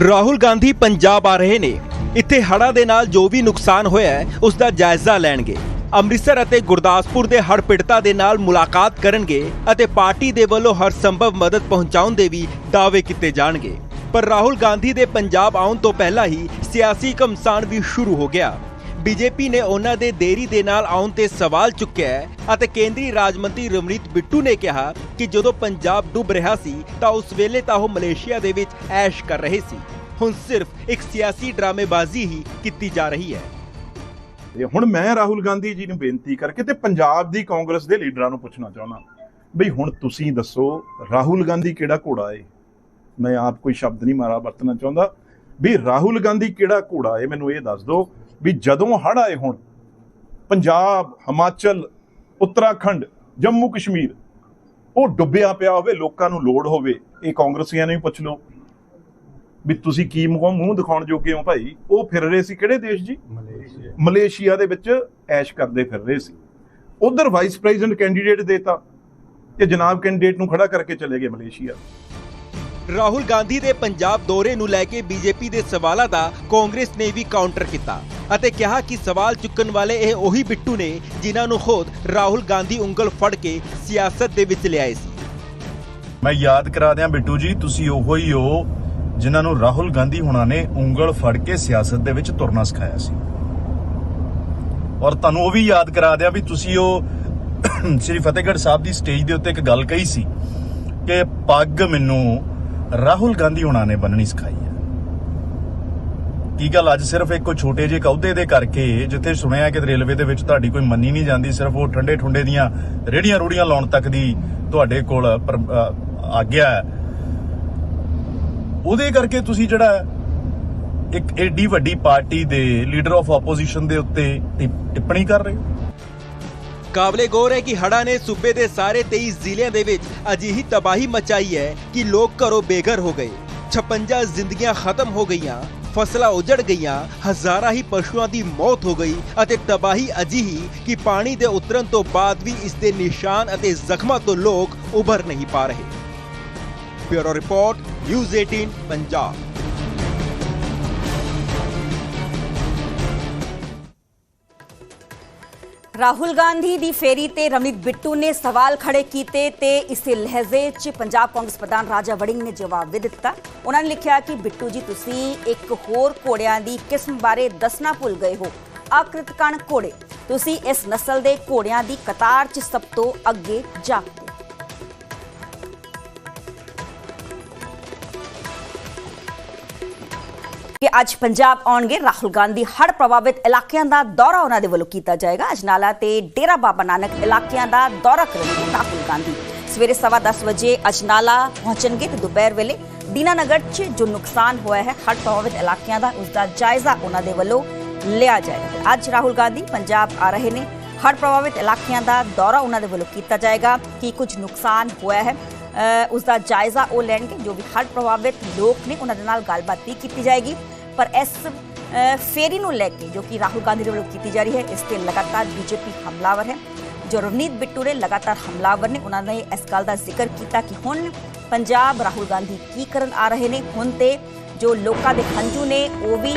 ਰਾਹੁਲ ਗਾਂਧੀ ਪੰਜਾਬ ਆ ਰਹੇ ਨੇ। ਇੱਥੇ ਹੜ੍ਹਾਂ ਦੇ ਨਾਲ ਜੋ ਵੀ ਨੁਕਸਾਨ ਹੋਇਆ ਹੈ ਉਸ ਦਾ ਜਾਇਜ਼ਾ ਲੈਣਗੇ। ਅੰਮ੍ਰਿਤਸਰ ਅਤੇ ਗੁਰਦਾਸਪੁਰ ਦੇ ਹੜ੍ਹ ਪੀੜਤਾਂ ਦੇ ਨਾਲ ਮੁਲਾਕਾਤ ਕਰਨਗੇ ਅਤੇ ਪਾਰਟੀ ਦੇ ਵੱਲੋਂ ਹਰ ਸੰਭਵ ਮਦਦ ਪਹੁੰਚਾਉਣ ਦੇ ਵੀ ਦਾਅਵੇ ਕੀਤੇ ਜਾਣਗੇ। ਪਰ ਰਾਹੁਲ ਗਾਂਧੀ ਦੇ ਪੰਜਾਬ ਆਉਣ ਤੋਂ ਪਹਿਲਾਂ ਹੀ ਸਿਆਸੀ ਘਮਸਾਨ ਵੀ ਸ਼ੁਰੂ ਹੋ ਗਿਆ। ਬੀਜੇਪੀ ਨੇ ਉਹਨਾਂ ਦੇ ਦੇਰੀ ਦੇ ਨਾਲ ਆਉਣ ਤੇ ਸਵਾਲ ਚੁੱਕਿਆ ਹੈ ਅਤੇ ਕੇਂਦਰੀ ਰਾਜ ਮੰਤਰੀ ਰਮਨੀਤ ਬਿੱਟੂ ਨੇ ਕਿਹਾ ਕਿ ਜਦੋਂ ਪੰਜਾਬ ਡੁੱਬ ਰਿਹਾ ਸੀ ਤਾਂ ਉਸ ਵੇਲੇ ਤਾਂ ਉਹ ਮਲੇਸ਼ੀਆ ਦੇ ਵਿੱਚ ਐਸ਼ ਕਰ ਰਹੇ ਸੀ। ਹੁਣ ਸਿਰਫ ਇੱਕ ਸਿਆਸੀ ਡਰਾਮੇਬਾਜ਼ੀ ਹੀ ਕੀਤੀ ਜਾ ਰਹੀ ਹੈ। ਤੇ ਹੁਣ ਮੈਂ ਰਾਹੁਲ ਗਾਂਧੀ ਜੀ ਨੂੰ ਬੇਨਤੀ ਕਰਕੇ ਤੇ ਪੰਜਾਬ ਦੀ ਕਾਂਗਰਸ ਦੇ ਲੀਡਰਾਂ ਨੂੰ ਪੁੱਛਣਾ ਚਾਹੁੰਦਾ। ਬਈ ਹੁਣ ਤੁਸੀਂ ਦੱਸੋ, ਰਾਹੁਲ ਗਾਂਧੀ ਕਿਹੜਾ ਘੋੜਾ ਏ? ਮੈਂ ਆਪ ਕੋਈ ਸ਼ਬਦ ਨਹੀਂ ਮਾਰਾ, ਵਰਤਣਾ ਚਾਹੁੰਦਾ। ਵੀ ਰਾਹੁਲ ਗਾਂਧੀ ਕਿਹੜਾ ਘੋੜਾ ਏ? ਮੈਨੂੰ ਇਹ ਦੱਸ ਦਿਓ ਵੀ ਜਦੋਂ ਹੜ੍ਹ ਆਏ ਹੁਣ, ਪੰਜਾਬ, ਹਿਮਾਚਲ, ਉੱਤਰਾਖੰਡ ਜੰਮੂ ਕਸ਼ਮੀਰ ਉਹ ਡੁੱਬਿਆ ਪਿਆ ਹੋਵੇ, ਲੋਕਾਂ ਨੂੰ ਲੋੜ ਹੋਵੇ, ਇਹ ਕਾਂਗਰਸੀਆਂ ਨੂੰ ਵੀ ਪੁੱਛ ਲਓ। ਵੀ ਤੁਸੀਂ ਕੀ ਮੂੰਹ ਮੂੰਹ ਦਿਖਾਉਣ ਜੋਗੇ ਹੋ ਭਾਈ? ਉਹ ਫਿਰ ਰਹੇ ਸੀ ਕਿਹੜੇ ਦੇਸ਼ ਜੀ? ਮਲੇਸ਼ੀਆ। ਦੇ ਵਿੱਚ ਐਸ਼ ਕਰਦੇ ਫਿਰ ਰਹੇ ਸੀ। ਉਧਰ ਵਾਈਸ ਪ੍ਰੈਜ਼ੀਡੈਂਟ ਕੈਂਡੀਡੇਟ ਦੇਤਾ ਤੇ ਜਨਾਬ ਕੈਂਡੀਡੇਟ ਨੂੰ ਖੜਾ ਕਰਕੇ ਚਲੇ ਗਏ ਮਲੇਸ਼ੀਆ। ਰਾਹੁਲ ਗਾਂਧੀ ਦੇ ਪੰਜਾਬ ਦੌਰੇ ਨੂੰ ਲੈ ਕੇ ਬੀਜੇਪੀ ਦੇ ਸਵਾਲਾਂ ਦਾ ਕਾਂਗਰਸ ਨੇ ਵੀ ਕਾਊਂਟਰ ਕੀਤਾ ਅਤੇ ਕਿਹਾ ਕਿ ਸਵਾਲ ਚੁੱਕਣ ਵਾਲੇ ਇਹ ਉਹੀ ਬਿੱਟੂ ਨੇ ਜਿਨ੍ਹਾਂ ਨੂੰ ਖੁਦ ਰਾਹੁਲ ਗਾਂਧੀ ਉਂਗਲ ਫੜ ਕੇ ਸਿਆਸਤ ਦੇ ਵਿੱਚ ਲਿਆਏ ਸੀ। ਮੈਂ ਯਾਦ ਕਰਾ ਦਿਆਂ ਬਿੱਟੂ ਜੀ ਤੁਸੀਂ ਉਹੋ ਹੀ ਹੋ ਜਿਨ੍ਹਾਂ ਨੂੰ ਰਾਹੁਲ ਗਾਂਧੀ ਹੁਣਾਂ ਨੇ ਉਂਗਲ ਫੜ ਕੇ ਸਿਆਸਤ ਦੇ ਵਿੱਚ ਤੁਰਨਾ ਸਿਖਾਇਆ ਸੀ। ਔਰ ਤੁਹਾਨੂੰ ਉਹ ਵੀ ਯਾਦ ਕਰਾ ਦਿਆਂ ਵੀ ਤੁਸੀਂ ਉਹ ਸ੍ਰੀ ਫਤਿਹਗੜ੍ਹ ਸਾਹਿਬ ਦੀ ਸਟੇਜ ਦੇ ਉੱਤੇ ਇੱਕ ਗੱਲ ਕਹੀ ਸੀ ਕਿ ਪੱਗ ਮੈਨੂੰ ਰਾਹੁਲ ਗਾਂਧੀ ਹੁਣਾਂ ਨੇ ਬੰਨਣੀ ਸਿਖਾਈ ਹੈ। ਕੀ ਗੱਲ ਅੱਜ ਸਿਰਫ ਇੱਕ ਛੋਟੇ ਜਿਹੇ ਅਹੁਦੇ ਦੇ ਕਰਕੇ ਜਿੱਥੇ ਸੁਣਿਆ ਕਿ ਰੇਲਵੇ ਦੇ ਵਿੱਚ ਤੁਹਾਡੀ ਕੋਈ ਮੰਨੀ ਨਹੀਂ ਜਾਂਦੀ ਸਿਰਫ ਉਹ ਠੰਡੇ ਠੁੰਡੇ ਦੀਆਂ ਰੇੜੀਆਂ ਰੂੜੀਆਂ ਲਾਉਣ ਤੱਕ ਦੀ ਤੁਹਾਡੇ ਕੋਲ ਪਰ- ਅ, ਆਗਿਆ ਉਹਦੇ ਕਰਕੇ ਤੁਸੀਂ ਜਿਹੜਾ ਇੱਕ ਏਡੀ ਵੱਡੀ ਪਾਰਟੀ ਦੇ ਲੀਡਰ ਆਫ ਆਪੋਜੀਸ਼ਨ ਦੇ ਉੱਤੇ ਟਿੱਪਣੀ ਕਰ ਰਹੇ ਹੋ? ਕਾਬਲੇ ਗੌਰ ਹੈ ਕਿ ਹੜਾ ਨੇ ਸੂਬੇ ਦੇ ਸਾਰੇ 23 ਜ਼ਿਲ੍ਹਿਆਂ ਦੇ ਵਿੱਚ ਅਜਿਹੀ ਤਬਾਹੀ ਮਚਾਈ ਹੈ ਕਿ ਲੋਕ ਘਰੋਂ ਬੇਘਰ ਹੋ ਗਏ। 56 ਜ਼ਿੰਦਗੀਆਂ ਖਤਮ ਹੋ ਗਈਆਂ, ਫਸਲਾਂ ਉਜੜ ਗਈਆਂ, ਹਜ਼ਾਰਾਂ ਹੀ ਪਸ਼ੂਆਂ ਦੀ ਮੌਤ ਹੋ ਗਈ ਅਤੇ ਤਬਾਹੀ ਅਜਿਹੀ ਕਿ ਪਾਣੀ ਦੇ ਉਤਰਨ ਤੋਂ ਬਾਅਦ ਵੀ ਇਸ ਦੇ ਨਿਸ਼ਾਨ ਅਤੇ ਜ਼ਖਮਾਂ ਤੋਂ ਲੋਕ ਉਭਰ ਨਹੀਂ ਪਾ ਰਹੇ। Bureau report news 18 Punjab Rahul Gandhi ਦੀ ਫੇਰੀ ਤੇ ਰਮਨੀਤ ਬਿੱਟੂ ਨੇ ਸਵਾਲ ਖੜੇ ਕੀਤੇ ਤੇ ਇਸੇ ਲਹਿਜ਼ੇ 'ਚ ਪੰਜਾਬ ਕਾਂਗਰਸ ਪ੍ਰਧਾਨ ਰਾਜਾ ਵੜਿੰਗ ਨੇ ਜਵਾਬ ਵੀ ਦਿੱਤਾ ਉਹਨਾਂ ਨੇ ਲਿਖਿਆ ਕਿ ਬਿੱਟੂ ਜੀ ਤੁਸੀਂ ਇੱਕ ਹੋਰ ਘੋੜਿਆਂ ਦੀ ਕਿਸਮ ਬਾਰੇ ਦੱਸਣਾ ਭੁੱਲ ਗਏ ਹੋ ਆਕ੍ਰਿਤਕਣ ਘੋੜੇ ਤੁਸੀਂ ਇਸ ਨਸਲ ਦੇ ਘੋੜਿਆਂ ਦੀ ਕਤਾਰ 'ਚ ਸਭ ਤੋਂ ਅੱਗੇ ਜਾਪਦੇ ਕਿ ਅੱਜ ਪੰਜਾਬ ਆਉਣਗੇ ਰਾਹੁਲ ਗਾਂਧੀ। ਹੜ੍ਹ ਪ੍ਰਭਾਵਿਤ ਇਲਾਕਿਆਂ ਦਾ ਦੌਰਾ ਉਹਨਾਂ ਦੇ ਵੱਲੋਂ ਕੀਤਾ ਜਾਏਗਾ। ਅਜਨਾਲਾ ਤੇ ਡੇਰਾ ਬਾਬਾ ਨਾਨਕ ਇਲਾਕਿਆਂ ਦਾ ਦੌਰਾ ਕਰਨਗੇ ਰਾਹੁਲ ਗਾਂਧੀ। ਸਵੇਰੇ ਸਵਾ ਦਸ ਵਜੇ ਅਜਨਾਲਾ ਪਹੁੰਚਣਗੇ ਤੇ ਦੁਪਹਿਰ ਵੇਲੇ ਦੀਨਾਨਗਰ 'ਚ ਜੋ ਨੁਕਸਾਨ ਹੋਇਆ ਹੈ ਹੜ੍ਹ ਪ੍ਰਭਾਵਿਤ ਇਲਾਕਿਆਂ ਦਾ ਉਸ ਦਾ ਜਾਇਜ਼ਾ ਉਹਨਾਂ ਦੇ ਵੱਲੋਂ ਲਿਆ ਜਾਏਗਾ। ਅੱਜ ਰਾਹੁਲ ਗਾਂਧੀ ਪੰਜਾਬ ਆ ਰਹੇ ਨੇ। ਹੜ੍ਹ ਪ੍ਰਭਾਵਿਤ ਇਲਾਕਿਆਂ ਦਾ ਦੌਰਾ ਉਹਨਾਂ ਦੇ ਵੱਲੋਂ ਕੀਤਾ ਜਾਏਗਾ। ਕੀ ਕੁਝ ਨੁਕਸਾਨ ਹੋਇਆ ਹੈ ਅ, ਉਸ ਦਾ ਜਾਇਜ਼ਾ ਉਹ ਲੈਣਗੇ ਜੋ ਵੀ ਹੜ੍ਹ ਪ੍ਰਭਾਵਿਤ ਲੋਕ ਨੇ ਉਹਨਾਂ ਦੇ ਨਾਲ ਗੱਲਬਾਤ ਵੀ ਕੀਤੀ ਜਾਏਗੀ। ਪਰ ਇਸ ਫੇਰੀ ਨੂੰ ਲੈ ਕੇ ਜੋ ਕਿ ਰਾਹੁਲ ਗਾਂਧੀ ਦੇ ਵੱਲੋਂ ਕੀਤੀ ਜਾ ਰਹੀ ਹੈ, ਇਸ ਤੇ ਲਗਾਤਾਰ ਬੀਜੇਪੀ ਹਮਲਾਵਰ ਹੈ। ਜੋ ਰਵਨੀਤ ਬਿੱਟੂ ਨੇ ਲਗਾਤਾਰ ਹਮਲਾਵਰ ਨੇ, ਉਹਨਾਂ ਨੇ ਇਸ ਗੱਲ ਦਾ ਜ਼ਿਕਰ ਕੀਤਾ ਕਿ ਹੁਣ ਪੰਜਾਬ ਰਾਹੁਲ ਗਾਂਧੀ ਕੀ ਕਰਨ ਆ ਰਹੇ ਨੇ। ਹੁਣ ਤੇ ਜੋ ਲੋਕਾਂ ਦੇ ਹੰਝੂ ਨੇ, ਉਹ ਵੀ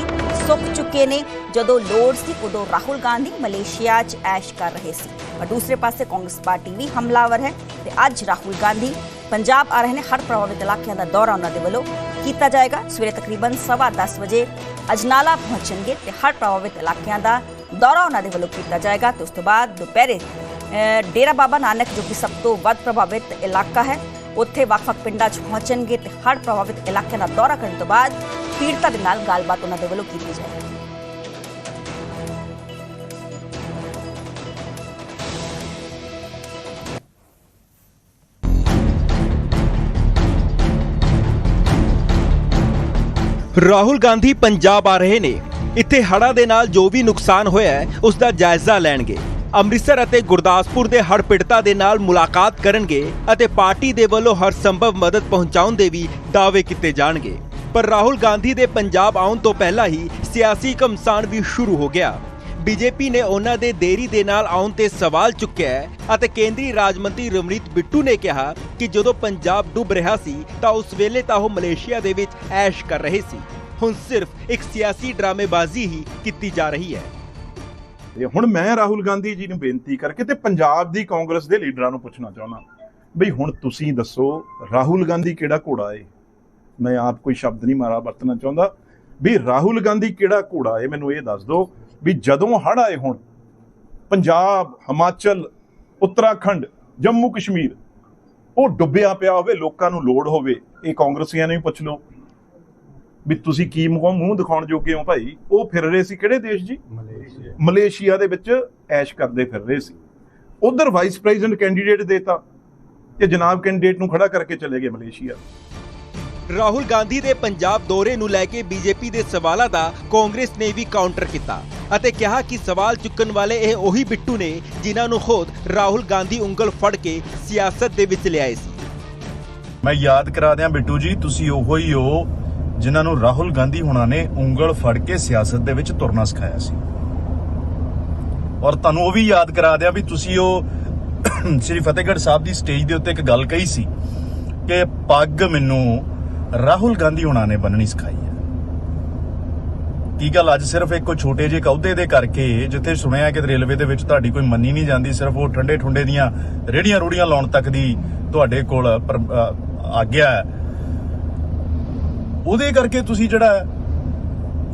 ਸੁੱਕ ਚੁੱਕੇ ਨੇ। ਜਦੋਂ ਲੋੜ ਸੀ, ਉਦੋਂ ਰਾਹੁਲ ਗਾਂਧੀ ਮਲੇਸ਼ੀਆ 'ਚ ਐਸ਼ ਕਰ ਰਹੇ ਸੀ। ਪਰ ਦੂਸਰੇ ਪਾਸੇ ਕਾਂਗਰਸ ਪਾਰਟੀ ਵੀ ਹਮਲਾਵਰ ਹੈ ਤੇ ਅੱਜ ਰਾਹੁਲ ਗਾਂਧੀ ਪੰਜਾਬ ਆ ਰਹੇ ਨੇ। ਹਰ ਪ੍ਰਭਾਵਿਤ ਇਲਾਕਿਆਂ ਦਾ ਦੌਰਾ ਉਹਨਾਂ ਦੇ ਵੱਲੋਂ ਕੀਤਾ ਜਾਏਗਾ। ਸਵੇਰੇ ਤਕਰੀਬਨ 10:30 ਵਜੇ ਅਜਨਾਲਾ ਪਹੁੰਚਣਗੇ ਤੇ ਹੜ੍ਹ ਪ੍ਰਭਾਵਿਤ ਇਲਾਕਿਆਂ ਦਾ ਦੌਰਾ ਉਹਨਾਂ ਦੇ ਵੱਲੋਂ ਕੀਤਾ ਜਾਏਗਾ ਤੇ ਉਸ ਤੋਂ ਬਾਅਦ ਦੁਪਹਿਰੇ ਅ, ਡੇਰਾ ਬਾਬਾ ਨਾਨਕ ਜੋ ਕਿ ਸਭ ਤੋਂ ਵੱਧ ਪ੍ਰਭਾਵਿਤ ਇਲਾਕਾ ਹੈ ਉੱਥੇ ਵੱਖ-ਵੱਖ ਪਿੰਡਾਂ 'ਚ ਪਹੁੰਚਣਗੇ ਤੇ ਹੜ੍ਹ ਪ੍ਰਭਾਵਿਤ ਇਲਾਕਿਆਂ ਦਾ ਦੌਰਾ ਕਰਨ ਤੋਂ ਬਾਅਦ ਪੀੜਤਾਂ ਦੇ ਨਾਲ ਗੱਲਬਾਤ ਉਹਨਾਂ ਦੇ ਵੱਲੋਂ ਕੀਤੀ ਜਾਏਗੀ। ਰਾਹੁਲ ਗਾਂਧੀ ਪੰਜਾਬ ਆ ਰਹੇ ਨੇ। ਇੱਥੇ ਹੜ੍ਹਾਂ ਦੇ ਨਾਲ ਜੋ ਵੀ ਨੁਕਸਾਨ ਹੋਇਆ ਹੈ, ਉਸ ਦਾ ਜਾਇਜ਼ਾ ਲੈਣਗੇ। ਅੰਮ੍ਰਿਤਸਰ ਅਤੇ ਗੁਰਦਾਸਪੁਰ ਦੇ ਹੜ੍ਹ ਪੀੜਤਾਂ ਦੇ ਨਾਲ ਮੁਲਾਕਾਤ ਕਰਨਗੇ ਅਤੇ ਪਾਰਟੀ ਦੇ ਵੱਲੋਂ ਹਰ ਸੰਭਵ ਮਦਦ ਪਹੁੰਚਾਉਣ ਦੇ ਵੀ ਦਾਅਵੇ ਕੀਤੇ ਜਾਣਗੇ। ਪਰ ਰਾਹੁਲ ਗਾਂਧੀ ਦੇ ਪੰਜਾਬ ਆਉਣ ਤੋਂ ਪਹਿਲਾਂ ਹੀ ਸਿਆਸੀ ਘਮਸਾਨ ਵੀ ਸ਼ੁਰੂ ਹੋ ਗਿਆ। ਬੀਜੇਪੀ ਨੇ ਉਹਨਾਂ ਦੇ ਦੇਰੀ ਦੇ ਨਾਲ ਆਉਣ ਤੇ ਸਵਾਲ ਚੁੱਕਿਆ ਹੈ ਅਤੇ ਕੇਂਦਰੀ ਰਾਜ ਮੰਤਰੀ ਰਮਨੀਤ ਬਿੱਟੂ ਨੇ ਕਿਹਾ ਕਿ ਜਦੋਂ ਪੰਜਾਬ ਡੁੱਬ ਰਿਹਾ ਸੀ ਤਾਂ ਉਸ ਵੇਲੇ ਤਾਂ ਉਹ ਮਲੇਸ਼ੀਆ ਦੇ ਵਿੱਚ ਐਸ਼ ਕਰ ਰਹੇ ਸੀ। ਹੁਣ ਸਿਰਫ ਇੱਕ ਸਿਆਸੀ ਡਰਾਮੇਬਾਜ਼ੀ ਹੀ ਕੀਤੀ ਜਾ ਰਹੀ ਹੈ। ਤੇ ਹੁਣ ਮੈਂ ਰਾਹੁਲ ਗਾਂਧੀ ਜੀ ਨੂੰ ਬੇਨਤੀ ਕਰਕੇ ਤੇ ਪੰਜਾਬ ਦੀ ਕਾਂਗਰਸ ਦੇ ਲੀਡਰਾਂ ਨੂੰ ਪੁੱਛਣਾ ਚਾਹੁੰਦਾ ਬਈ ਹੁਣ ਤੁਸੀਂ ਦੱਸੋ, ਰਾਹੁਲ ਗਾਂਧੀ ਕਿਹੜਾ ਘੋੜਾ ਏ? ਮੈਂ ਆਪ ਕੋਈ ਸ਼ਬਦ ਨਹੀਂ ਮਾਰਾ ਵਰਤਣਾ ਚਾਹੁੰਦਾ। ਵੀ ਰਾਹੁਲ ਗਾਂਧੀ ਕਿਹੜਾ ਘੋੜਾ ਏ? ਮੈਨੂੰ ਇਹ ਦੱਸ ਦਿਓ ਵੀ ਜਦੋਂ ਹੜ੍ਹ ਆਏ ਹੁਣ ਪੰਜਾਬ ਹਿਮਾਚਲ ਉੱਤਰਾਖੰਡ ਜੰਮੂ ਕਸ਼ਮੀਰ ਉਹ ਡੁੱਬਿਆ ਪਿਆ ਹੋਵੇ ਲੋਕਾਂ ਨੂੰ ਲੋੜ ਹੋਵੇ ਇਹ ਕਾਂਗਰਸੀਆਂ ਨੂੰ ਵੀ ਪੁੱਛ ਲਓ। ਵੀ ਤੁਸੀਂ ਕੀ ਮੂੰਹ ਮੂੰਹ ਦਿਖਾਉਣ ਜੋਗੇ ਹੋ ਭਾਈ? ਉਹ ਫਿਰ ਰਹੇ ਸੀ ਕਿਹੜੇ ਦੇਸ਼ ਜੀ? ਮਲੇਸ਼ੀਆ। ਦੇ ਵਿੱਚ ਐਸ਼ ਕਰਦੇ ਫਿਰ ਰਹੇ ਸੀ। ਉਧਰ ਵਾਈਸ ਪ੍ਰੈਜ਼ੀਡੈਂਟ ਕੈਂਡੀਡੇਟ ਦੇਤਾ ਤੇ ਜਨਾਬ ਕੈਂਡੀਡੇਟ ਨੂੰ ਖੜਾ ਕਰਕੇ ਚਲੇ ਗਏ ਮਲੇਸ਼ੀਆ। ਰਾਹੁਲ ਗਾਂਧੀ ਦੇ ਪੰਜਾਬ ਦੌਰੇ ਨੂੰ ਲੈ ਕੇ ਬੀਜੇਪੀ ਦੇ ਸਵਾਲਾਂ ਦਾ ਕਾਂਗਰਸ ਨੇ ਵੀ ਕਾਊਂਟਰ ਕੀਤਾ ਅਤੇ ਕਿਹਾ ਕਿ ਸਵਾਲ ਚੁੱਕਣ ਵਾਲੇ ਇਹ ਉਹੀ ਬਿੱਟੂ ਨੇ ਜਿਨ੍ਹਾਂ ਨੂੰ ਖੁਦ ਰਾਹੁਲ ਗਾਂਧੀ ਉਂਗਲ ਫੜ ਕੇ ਸਿਆਸਤ ਦੇ ਵਿੱਚ ਲਿਆਏ ਸੀ। ਮੈਂ ਯਾਦ ਕਰਾ ਦਿਆਂ ਬਿੱਟੂ ਜੀ, ਤੁਸੀਂ ਉਹੋ ਹੀ ਹੋ ਜਿਨ੍ਹਾਂ ਨੂੰ ਰਾਹੁਲ ਗਾਂਧੀ ਹੁਣਾਂ ਨੇ ਉਂਗਲ ਫੜ ਕੇ ਸਿਆਸਤ ਦੇ ਵਿੱਚ ਤੁਰਨਾ ਸਿਖਾਇਆ ਸੀ। ਔਰ ਤੁਹਾਨੂੰ ਉਹ ਵੀ ਯਾਦ ਕਰਾ ਦਿਆਂ ਵੀ ਤੁਸੀਂ ਉਹ ਸ੍ਰੀ ਫਤਿਹਗੜ੍ਹ ਸਾਹਿਬ ਦੀ ਸਟੇਜ ਦੇ ਉੱਤੇ ਇੱਕ ਗੱਲ ਕਹੀ ਸੀ ਕਿ ਪੱਗ ਮੈਨੂੰ ਰਾਹੁਲ ਗਾਂਧੀ ਉਹਨਾਂ ਨੇ ਬੰਨਣੀ ਸਿਖਾਈ ਹੈ। ਕੀ ਗੱਲ ਅੱਜ ਸਿਰਫ ਇੱਕ ਕੋਈ ਛੋਟੇ ਜਿਹੇ ਅਹੁਦੇ ਦੇ ਕਰਕੇ ਜਿੱਥੇ ਸੁਣਿਆ ਕਿ ਰੇਲਵੇ ਦੇ ਵਿੱਚ ਤੁਹਾਡੀ ਕੋਈ ਮੰਨੀ ਨਹੀਂ ਜਾਂਦੀ ਸਿਰਫ ਉਹ ਠੰਡੇ ਠੁੰਡੇ ਦੀਆਂ ਰੇੜੀਆਂ ਰੂੜੀਆਂ ਲਾਉਣ ਤੱਕ ਦੀ ਤੁਹਾਡੇ ਕੋਲ ਪਰ- ਅ, ਆਗਿਆ ਉਹਦੇ ਕਰਕੇ ਤੁਸੀਂ ਜਿਹੜਾ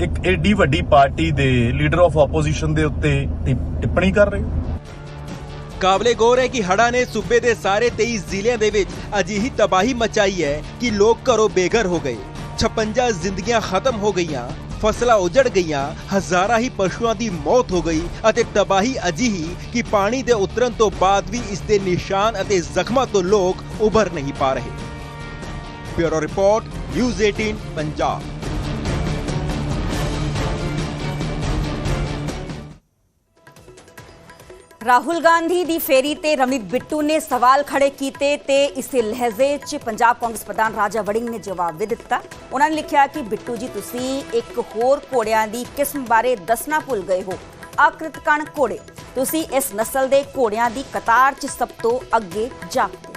ਇੱਕ ਐਡੀ ਵੱਡੀ ਪਾਰਟੀ ਦੇ ਲੀਡਰ ਆਫ ਆਪੋਜੀਸ਼ਨ ਦੇ ਉੱਤੇ ਟਿਪ- ਟਿੱਪਣੀ ਕਰ ਰਹੇ ਹੋ? ਕਾਬਲੇ ਗੌਰ ਹੈ ਕਿ ਹੜਾ ਨੇ ਸੂਬੇ ਦੇ ਸਾਰੇ 23 ਜ਼ਿਲ੍ਹਿਆਂ ਦੇ ਵਿੱਚ ਅਜਿਹੀ ਤਬਾਹੀ ਮਚਾਈ ਹੈ ਕਿ ਲੋਕ ਘਰੋਂ ਬੇਘਰ ਹੋ ਗਏ। 56 ਜ਼ਿੰਦਗੀਆਂ ਖਤਮ ਹੋ ਗਈਆਂ, ਫਸਲਾਂ ਉਜੜ ਗਈਆਂ, ਹਜ਼ਾਰਾਂ ਹੀ ਪਸ਼ੂਆਂ ਦੀ ਮੌਤ ਹੋ ਗਈ ਅਤੇ ਤਬਾਹੀ ਅਜਿਹੀ ਕਿ ਪਾਣੀ ਦੇ ਉਤਰਨ ਤੋਂ ਬਾਅਦ ਵੀ ਇਸ ਦੇ ਨਿਸ਼ਾਨ ਅਤੇ ਜ਼ਖਮਾਂ ਤੋਂ ਲੋਕ ਉਭਰ ਨਹੀਂ ਪਾ ਰਹੇ। Bureau report, news 18 Punjab. Rahul Gandhi ਦੀ ਫੇਰੀ ਤੇ ਰਮਨੀਤ ਬਿੱਟੂ ਨੇ ਸਵਾਲ ਖੜੇ ਕੀਤੇ ਤੇ ਇਸੇ ਲਹਿਜ਼ੇ 'ਚ ਪੰਜਾਬ ਕਾਂਗਰਸ ਪ੍ਰਧਾਨ ਰਾਜਾ ਵੜਿੰਗ ਨੇ ਜਵਾਬ ਵੀ ਦਿੱਤਾ। ਉਹਨਾਂ ਨੇ ਲਿਖਿਆ ਕਿ, ਬਿੱਟੂ ਜੀ, ਤੁਸੀਂ ਇੱਕ ਹੋਰ ਘੋੜਿਆਂ ਦੀ ਕਿਸਮ ਬਾਰੇ ਦੱਸਣਾ ਭੁੱਲ ਗਏ ਹੋ। ਆਕ੍ਰਿਤਕਣ ਘੋੜੇ। ਤੁਸੀਂ ਇਸ ਨਸਲ ਦੇ ਘੋੜਿਆਂ ਦੀ ਕਤਾਰ 'ਚ ਸਭ ਤੋਂ ਅੱਗੇ ਜਾਪਦੇ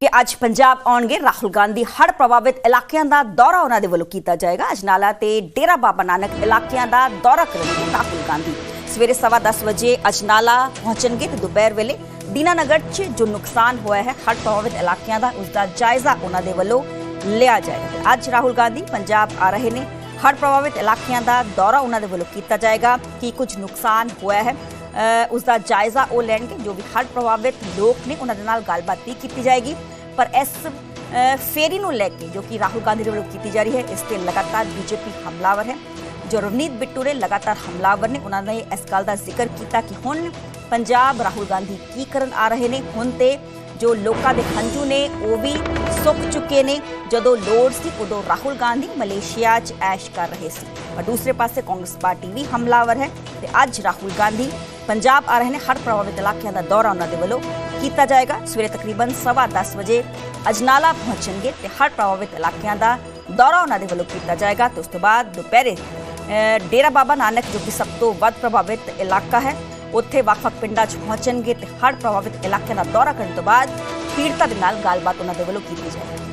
ਕਿ ਅੱਜ ਪੰਜਾਬ ਆਉਣਗੇ ਰਾਹੁਲ ਗਾਂਧੀ। ਹੜ੍ਹ ਪ੍ਰਭਾਵਿਤ ਇਲਾਕਿਆਂ ਦਾ ਦੌਰਾ ਉਹਨਾਂ ਦੇ ਵੱਲੋਂ ਕੀਤਾ ਜਾਏਗਾ। ਅਜਨਾਲਾ ਤੇ ਡੇਰਾ ਬਾਬਾ ਨਾਨਕ ਇਲਾਕਿਆਂ ਦਾ ਦੌਰਾ ਕਰਨਗੇ ਰਾਹੁਲ ਗਾਂਧੀ। ਸਵੇਰੇ 10:30 ਵਜੇ ਅਜਨਾਲਾ ਪਹੁੰਚਣਗੇ ਤੇ ਦੁਪਹਿਰ ਵੇਲੇ ਦੀਨਾਨਗਰ 'ਚ ਜੋ ਨੁਕਸਾਨ ਹੋਇਆ ਹੈ, ਹੜ੍ਹ ਪ੍ਰਭਾਵਿਤ ਇਲਾਕਿਆਂ ਦਾ ਉਸ ਦਾ ਜਾਇਜ਼ਾ ਉਹਨਾਂ ਦੇ ਵੱਲੋਂ ਲਿਆ ਜਾਏਗਾ। ਅੱਜ ਰਾਹੁਲ ਗਾਂਧੀ ਪੰਜਾਬ ਆ ਰਹੇ ਨੇ। ਹੜ੍ਹ ਪ੍ਰਭਾਵਿਤ ਇਲਾਕਿਆਂ ਦਾ ਦੌਰਾ ਉਹਨਾਂ ਦੇ ਵੱਲੋਂ ਕੀਤਾ ਜਾਏਗਾ ਕੀ ਕੁਝ ਨੁਕਸਾਨ ਹੋਇਆ ਹੈ। ਉਸ ਦਾ ਜਾਇਜ਼ਾ ਉਹ ਲੈਣਗੇ, ਜੋ ਵੀ ਹੜ੍ਹ ਪ੍ਰਭਾਵਿਤ ਲੋਕ ਨੇ, ਉਹਨਾਂ ਦੇ ਨਾਲ ਗੱਲਬਾਤ ਵੀ ਕੀਤੀ ਜਾਏਗੀ। ਪਰ ਇਸ ਫੇਰੀ ਨੂੰ ਲੈ ਕੇ ਜੋ ਕਿ ਰਾਹੁਲ ਗਾਂਧੀ ਦੇ ਵੱਲੋਂ ਕੀਤੀ ਜਾ ਰਹੀ ਹੈ, ਇਸ ਤੇ ਲਗਾਤਾਰ ਬੀਜੇਪੀ ਹਮਲਾਵਰ ਹੈ। ਜੋ ਰਵਨੀਤ ਬਿੱਟੂ ਨੇ ਲਗਾਤਾਰ ਹਮਲਾਵਰ ਨੇ, ਉਹਨਾਂ ਨੇ ਇਸ ਗੱਲ ਦਾ ਜ਼ਿਕਰ ਕੀਤਾ ਕਿ ਹੁਣ ਪੰਜਾਬ ਰਾਹੁਲ ਗਾਂਧੀ ਕੀ ਕਰਨ ਆ ਰਹੇ ਨੇ। ਹੁਣ ਤੇ ਜੋ ਲੋਕਾਂ ਦੇ ਹੰਝੂ ਨੇ, ਉਹ ਵੀ ਸੁੱਕ ਚੁੱਕੇ ਨੇ। ਜਦੋਂ ਲੋੜ ਸੀ, ਉਦੋਂ ਰਾਹੁਲ ਗਾਂਧੀ ਮਲੇਸ਼ੀਆ 'ਚ ਐਸ਼ ਕਰ ਰਹੇ ਸੀ। ਪਰ ਦੂਸਰੇ ਪਾਸੇ ਕਾਂਗਰਸ ਪਾਰਟੀ ਵੀ ਹਮਲਾਵਰ ਹੈ ਤੇ ਅੱਜ ਰਾਹੁਲ ਗਾਂਧੀ ਪੰਜਾਬ ਆ ਰਹੇ ਨੇ ਹੜ੍ਹ ਪ੍ਰਭਾਵਿਤ ਇਲਾਕਿਆਂ ਦਾ ਦੌਰਾ ਉਹਨਾਂ ਦੇ ਵੱਲੋਂ ਕੀਤਾ ਜਾਏਗਾ ਸਵੇਰੇ ਤਕਰੀਬਨ 10:30 ਵਜੇ ਅਜਨਾਲਾ ਪਹੁੰਚਣਗੇ ਤੇ ਹੜ੍ਹ ਪ੍ਰਭਾਵਿਤ ਇਲਾਕਿਆਂ ਦਾ ਦੌਰਾ ਉਹਨਾਂ ਦੇ ਵੱਲੋਂ ਕੀਤਾ ਜਾਏਗਾ ਤੇ ਉਸ ਤੋਂ ਬਾਅਦ ਦੁਪਹਿਰੇ ਅ, ਡੇਰਾ ਬਾਬਾ ਨਾਨਕ ਜੋ ਕਿ ਸਭ ਤੋਂ ਵੱਧ ਪ੍ਰਭਾਵਿਤ ਇਲਾਕਾ ਹੈ ਉੱਥੇ ਵੱਖ-ਵੱਖ ਪਿੰਡਾਂ 'ਚ ਪਹੁੰਚਣਗੇ ਤੇ ਹੜ੍ਹ ਪ੍ਰਭਾਵਿਤ ਇਲਾਕਿਆਂ ਦਾ ਦੌਰਾ ਕਰਨ ਤੋਂ ਬਾਅਦ ਪੀੜਤਾਂ ਦੇ ਨਾਲ ਗੱਲਬਾਤ ਉਹਨਾਂ ਦੇ ਵੱਲੋਂ ਕੀਤੀ ਜਾਏਗੀ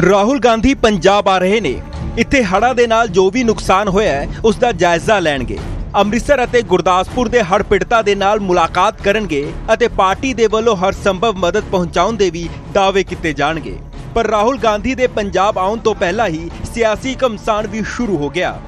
ਰਾਹੁਲ ਗਾਂਧੀ ਪੰਜਾਬ ਆ ਰਹੇ ਨੇ। ਇੱਥੇ ਹੜ੍ਹਾਂ ਦੇ ਨਾਲ ਜੋ ਵੀ ਨੁਕਸਾਨ ਹੋਇਆ ਹੈ ਉਸ ਦਾ ਜਾਇਜ਼ਾ ਲੈਣਗੇ। ਅੰਮ੍ਰਿਤਸਰ ਅਤੇ ਗੁਰਦਾਸਪੁਰ ਦੇ ਹੜ੍ਹ ਪੀੜਤਾਂ ਦੇ ਨਾਲ ਮੁਲਾਕਾਤ ਕਰਨਗੇ ਅਤੇ ਪਾਰਟੀ ਦੇ ਵੱਲੋਂ ਹਰ ਸੰਭਵ ਮਦਦ ਪਹੁੰਚਾਉਣ ਦੇ ਵੀ ਦਾਅਵੇ ਕੀਤੇ ਜਾਣਗੇ। ਪਰ ਰਾਹੁਲ ਗਾਂਧੀ ਦੇ ਪੰਜਾਬ ਆਉਣ ਤੋਂ ਪਹਿਲਾਂ ਹੀ ਸਿਆਸੀ ਘਮਸਾਨ ਵੀ ਸ਼ੁਰੂ ਹੋ ਗਿਆ।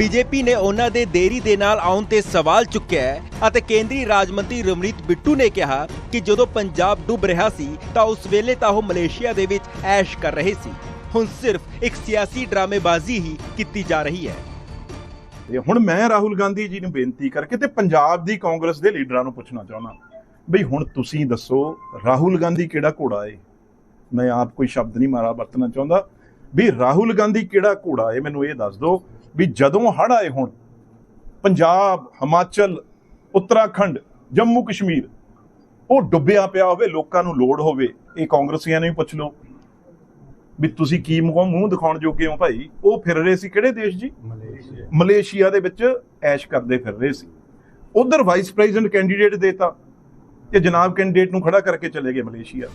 ਬੀਜੇਪੀ ਨੇ ਉਹਨਾਂ ਦੇ ਦੇਰੀ ਦੇ ਨਾਲ ਆਉਣ ਤੇ ਸਵਾਲ ਚੁੱਕਿਆ ਹੈ ਅਤੇ ਕੇਂਦਰੀ ਰਾਜ ਮੰਤਰੀ ਰਮਨੀਤ ਬਿੱਟੂ ਨੇ ਕਿਹਾ ਕਿ ਜਦੋਂ ਪੰਜਾਬ ਡੁੱਬ ਰਿਹਾ ਸੀ ਤਾਂ ਉਸ ਵੇਲੇ ਤਾਂ ਉਹ ਮਲੇਸ਼ੀਆ ਦੇ ਵਿੱਚ ਐਸ਼ ਕਰ ਰਹੇ ਸੀ। ਹੁਣ ਸਿਰਫ ਇੱਕ ਸਿਆਸੀ ਡਰਾਮੇਬਾਜ਼ੀ ਹੀ ਕੀਤੀ ਜਾ ਰਹੀ ਹੈ। ਹੁਣ ਮੈਂ ਰਾਹੁਲ ਗਾਂਧੀ ਜੀ ਨੂੰ ਬੇਨਤੀ ਕਰਕੇ ਤੇ ਪੰਜਾਬ ਦੀ ਕਾਂਗਰਸ ਦੇ ਲੀਡਰਾਂ ਨੂੰ ਪੁੱਛਣਾ ਚਾਹੁੰਦਾ ਬਈ ਹੁਣ ਤੁਸੀਂ ਦੱਸੋ, ਰਾਹੁਲ ਗਾਂਧੀ ਕਿਹੜਾ ਘੋੜਾ ਏ? ਮੈਂ ਆਪ ਕੋਈ ਸ਼ਬਦ ਨਹੀਂ ਮਾਰਾ ਵਰਤਣਾ ਚਾਹੁੰਦਾ। ਵੀ ਰਾਹੁਲ ਗਾਂਧੀ ਕਿਹੜਾ ਘੋੜਾ ਏ? ਮੈਨੂੰ ਇਹ ਦੱਸ ਦਿਓ ਵੀ ਜਦੋਂ ਹੜ੍ਹ ਆਏ ਹੁਣ ਪੰਜਾਬ ਹਿਮਾਚਲ ਉੱਤਰਾਖੰਡ ਜੰਮੂ ਕਸ਼ਮੀਰ ਉਹ ਡੁੱਬਿਆ ਪਿਆ ਹੋਵੇ ਲੋਕਾਂ ਨੂੰ ਲੋੜ ਹੋਵੇ ਇਹ ਕਾਂਗਰਸੀਆਂ ਨੂੰ ਵੀ ਪੁੱਛ ਲਓ। ਵੀ ਤੁਸੀਂ ਕੀ ਮੂੰਹ ਮੂੰਹ ਦਿਖਾਉਣ ਜੋਗੇ ਹੋ ਭਾਈ? ਉਹ ਫਿਰ ਰਹੇ ਸੀ ਕਿਹੜੇ ਦੇਸ਼ ਜੀ? ਮਲੇਸ਼ੀਆ। ਮਲੇਸ਼ੀਆ ਦੇ ਵਿੱਚ ਐਸ਼ ਕਰਦੇ ਫਿਰ ਰਹੇ ਸੀ। ਉਧਰ ਵਾਈਸ ਪ੍ਰੈਜ਼ੀਡੈਂਟ ਕੈਂਡੀਡੇਟ ਦੇਤਾ ਤੇ ਜਨਾਬ ਕੈਂਡੀਡੇਟ ਨੂੰ ਖੜਾ ਕਰਕੇ ਚਲੇ ਗਏ ਮਲੇਸ਼ੀਆ।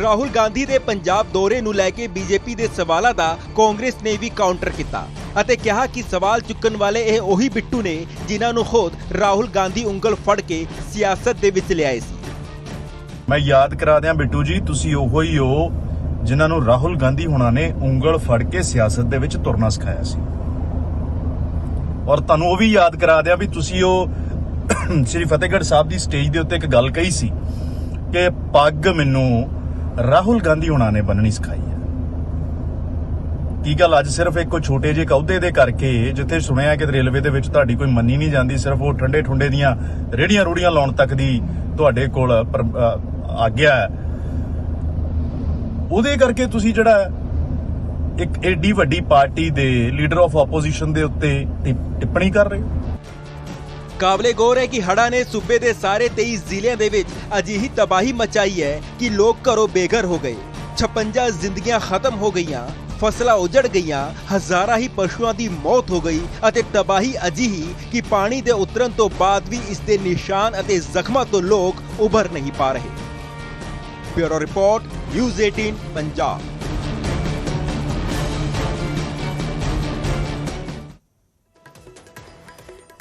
ਰਾਹੁਲ ਗਾਂਧੀ ਦੇ ਪੰਜਾਬ ਦੌਰੇ ਨੂੰ ਲੈ ਕੇ ਬੀਜੇਪੀ ਦੇ ਸਵਾਲਾਂ ਦਾ ਕਾਂਗਰਸ ਨੇ ਵੀ ਕਾਊਂਟਰ ਕੀਤਾ ਅਤੇ ਕਿਹਾ ਕਿ ਸਵਾਲ ਚੁੱਕਣ ਵਾਲੇ ਇਹ ਉਹੀ ਬਿੱਟੂ ਨੇ ਜਿਨ੍ਹਾਂ ਨੂੰ ਖੁਦ ਰਾਹੁਲ ਗਾਂਧੀ ਉਂਗਲ ਫੜ ਕੇ ਸਿਆਸਤ ਦੇ ਵਿੱਚ ਲਿਆਏ ਸੀ। ਮੈਂ ਯਾਦ ਕਰਾ ਦਿਆਂ ਬਿੱਟੂ ਜੀ, ਤੁਸੀਂ ਉਹੋ ਹੀ ਹੋ ਜਿਨ੍ਹਾਂ ਨੂੰ ਰਾਹੁਲ ਗਾਂਧੀ ਹੁਣਾਂ ਨੇ ਉਂਗਲ ਫੜ ਕੇ ਸਿਆਸਤ ਦੇ ਵਿੱਚ ਤੁਰਨਾ ਸਿਖਾਇਆ ਸੀ। ਔਰ ਤੁਹਾਨੂੰ ਉਹ ਵੀ ਯਾਦ ਕਰਾ ਦਿਆਂ ਵੀ ਤੁਸੀਂ ਉਹ ਸ੍ਰੀ ਫਤਿਹਗੜ੍ਹ ਸਾਹਿਬ ਦੀ ਸਟੇਜ ਦੇ ਉੱਤੇ ਇੱਕ ਗੱਲ ਕਹੀ ਸੀ ਕਿ ਪੱਗ ਮੈਨੂੰ ਰਾਹੁਲ ਗਾਂਧੀ ਉਹਨਾਂ ਨੇ ਬੰਨਣੀ ਸਿਖਾਈ ਹੈ। ਕੀ ਗੱਲ ਅੱਜ ਸਿਰਫ ਇੱਕ ਛੋਟੇ ਜਿਹੇ ਅਹੁਦੇ ਦੇ ਕਰਕੇ ਜਿੱਥੇ ਸੁਣਿਆ ਕਿ ਰੇਲਵੇ ਦੇ ਵਿੱਚ ਤੁਹਾਡੀ ਕੋਈ ਮੰਨੀ ਨਹੀਂ ਜਾਂਦੀ, ਸਿਰਫ ਉਹ ਠੰਡੇ ਠੁੰਡੇ ਦੀਆਂ ਰੇੜੀਆਂ ਰੂੜੀਆਂ ਲਾਉਣ ਤੱਕ ਦੀ ਤੁਹਾਡੇ ਕੋਲ ਆ ਗਿਆ ਉਹਦੇ ਕਰਕੇ ਤੁਸੀਂ ਜਿਹੜਾ ਇੱਕ ਐਡੀ ਵੱਡੀ ਪਾਰਟੀ ਦੇ ਲੀਡਰ ਆਫ ਆਪੋਜੀਸ਼ਨ ਦੇ ਉੱਤੇ ਟਿਪ- ਟਿੱਪਣੀ ਕਰ ਰਹੇ ਹੋ? ਕਾਬਲੇ ਗੌਰ ਹੈ ਕਿ ਹੜ੍ਹਾਂ ਨੇ ਸੂਬੇ ਦੇ ਸਾਰੇ 23 ਜ਼ਿਲ੍ਹਿਆਂ ਦੇ ਵਿੱਚ ਅਜਿਹੀ ਤਬਾਹੀ ਮਚਾਈ ਹੈ ਕਿ ਲੋਕ ਘਰੋਂ ਬੇਘਰ ਹੋ ਗਏ। 56 ਜ਼ਿੰਦਗੀਆਂ ਖਤਮ ਹੋ ਗਈਆਂ, ਫਸਲਾਂ ਉਜੜ ਗਈਆਂ, ਹਜ਼ਾਰਾਂ ਹੀ ਪਸ਼ੂਆਂ ਦੀ ਮੌਤ ਹੋ ਗਈ ਅਤੇ ਤਬਾਹੀ ਅਜਿਹੀ ਕਿ ਪਾਣੀ ਦੇ ਉਤਰਨ ਤੋਂ ਬਾਅਦ ਵੀ ਇਸ ਦੇ ਨਿਸ਼ਾਨ ਅਤੇ ਜ਼ਖਮਾਂ ਤੋਂ ਲੋਕ ਉਭਰ ਨਹੀਂ ਪਾ ਰਹੇ। Bureau report, news 18 Punjab.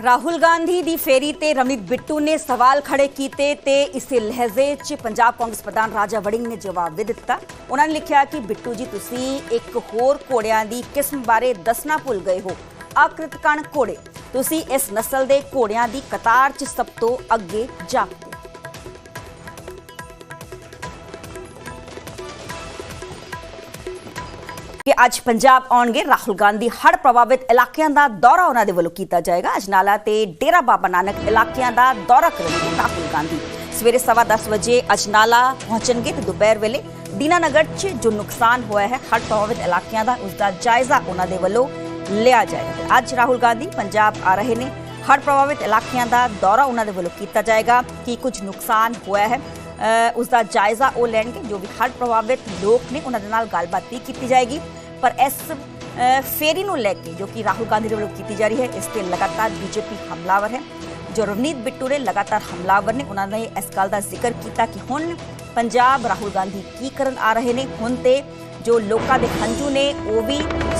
Rahul Gandhi ਦੀ ਫੇਰੀ ਤੇ ਰਮਨੀਤ ਬਿੱਟੂ ਨੇ ਸਵਾਲ ਖੜੇ ਕੀਤੇ ਤੇ ਇਸੇ ਲਹਿਜ਼ੇ 'ਚ ਪੰਜਾਬ ਕਾਂਗਰਸ ਪ੍ਰਧਾਨ ਰਾਜਾ ਵੜਿੰਗ ਨੇ ਜਵਾਬ ਵੀ ਦਿੱਤਾ। ਉਹਨਾਂ ਨੇ ਲਿਖਿਆ ਕਿ, ਬਿੱਟੂ ਜੀ, ਤੁਸੀਂ ਇੱਕ ਹੋਰ ਘੋੜਿਆਂ ਦੀ ਕਿਸਮ ਬਾਰੇ ਦੱਸਣਾ ਭੁੱਲ ਗਏ ਹੋ। ਆਕ੍ਰਿਤਕਣ ਘੋੜੇ, ਤੁਸੀਂ ਇਸ ਨਸਲ ਦੇ ਘੋੜਿਆਂ ਦੀ ਕਤਾਰ 'ਚ ਸਭ ਤੋਂ ਅੱਗੇ ਜਾਪਦੇ ਕਿ ਅੱਜ ਪੰਜਾਬ ਆਉਣਗੇ ਰਾਹੁਲ ਗਾਂਧੀ। ਹੜ੍ਹ ਪ੍ਰਭਾਵਿਤ ਇਲਾਕਿਆਂ ਦਾ ਦੌਰਾ ਉਹਨਾਂ ਦੇ ਵੱਲੋਂ ਕੀਤਾ ਜਾਏਗਾ। ਅਜਨਾਲਾ ਤੇ ਡੇਰਾ ਬਾਬਾ ਨਾਨਕ ਇਲਾਕਿਆਂ ਦਾ ਦੌਰਾ ਕਰਨਗੇ ਰਾਹੁਲ ਗਾਂਧੀ। ਸਵੇਰੇ ਸਵਾ ਦਸ ਵਜੇ ਅਜਨਾਲਾ ਪਹੁੰਚਣਗੇ ਤੇ ਦੁਪਹਿਰ ਵੇਲੇ ਦੀਨਾਨਗਰ 'ਚ ਜੋ ਨੁਕਸਾਨ ਹੋਇਆ ਹੈ, ਹੜ੍ਹ ਪ੍ਰਭਾਵਿਤ ਇਲਾਕਿਆਂ ਦਾ ਉਸ ਦਾ ਜਾਇਜ਼ਾ ਉਹਨਾਂ ਦੇ ਵੱਲੋਂ ਲਿਆ ਜਾਏਗਾ। ਅੱਜ ਰਾਹੁਲ ਗਾਂਧੀ ਪੰਜਾਬ ਆ ਰਹੇ ਨੇ। ਹੜ੍ਹ ਪ੍ਰਭਾਵਿਤ ਇਲਾਕਿਆਂ ਦਾ ਦੌਰਾ ਉਹਨਾਂ ਦੇ ਵੱਲੋਂ ਕੀਤਾ ਜਾਏਗਾ ਕੀ ਕੁਝ ਨੁਕਸਾਨ ਹੋਇਆ ਹੈ। ਉਸ ਦਾ ਜਾਇਜ਼ਾ ਉਹ ਲੈਣਗੇ, ਜੋ ਵੀ ਹੜ੍ਹ ਪ੍ਰਭਾਵਿਤ ਲੋਕ ਨੇ, ਉਹਨਾਂ ਦੇ ਨਾਲ ਗੱਲਬਾਤ ਵੀ ਕੀਤੀ ਜਾਏਗੀ। ਪਰ ਇਸ ਫੇਰੀ ਨੂੰ ਲੈ ਕੇ ਜੋ ਕਿ ਰਾਹੁਲ ਗਾਂਧੀ ਦੇ ਵੱਲੋਂ ਕੀਤੀ ਜਾ ਰਹੀ ਹੈ, ਇਸ ਤੇ ਲਗਾਤਾਰ ਬੀਜੇਪੀ ਹਮਲਾਵਰ ਹੈ। ਜੋ ਰਵਨੀਤ ਬਿੱਟੂ ਨੇ ਲਗਾਤਾਰ ਹਮਲਾਵਰ ਨੇ, ਉਹਨਾਂ ਨੇ ਇਸ ਗੱਲ ਦਾ ਜ਼ਿਕਰ ਕੀਤਾ ਕਿ ਹੁਣ ਪੰਜਾਬ ਰਾਹੁਲ ਗਾਂਧੀ ਕੀ ਕਰਨ ਆ ਰਹੇ ਨੇ? ਹੁਣ ਤੇ ਜੋ ਲੋਕਾਂ ਦੇ ਹੰਝੂ ਨੇ, ਉਹ ਵੀ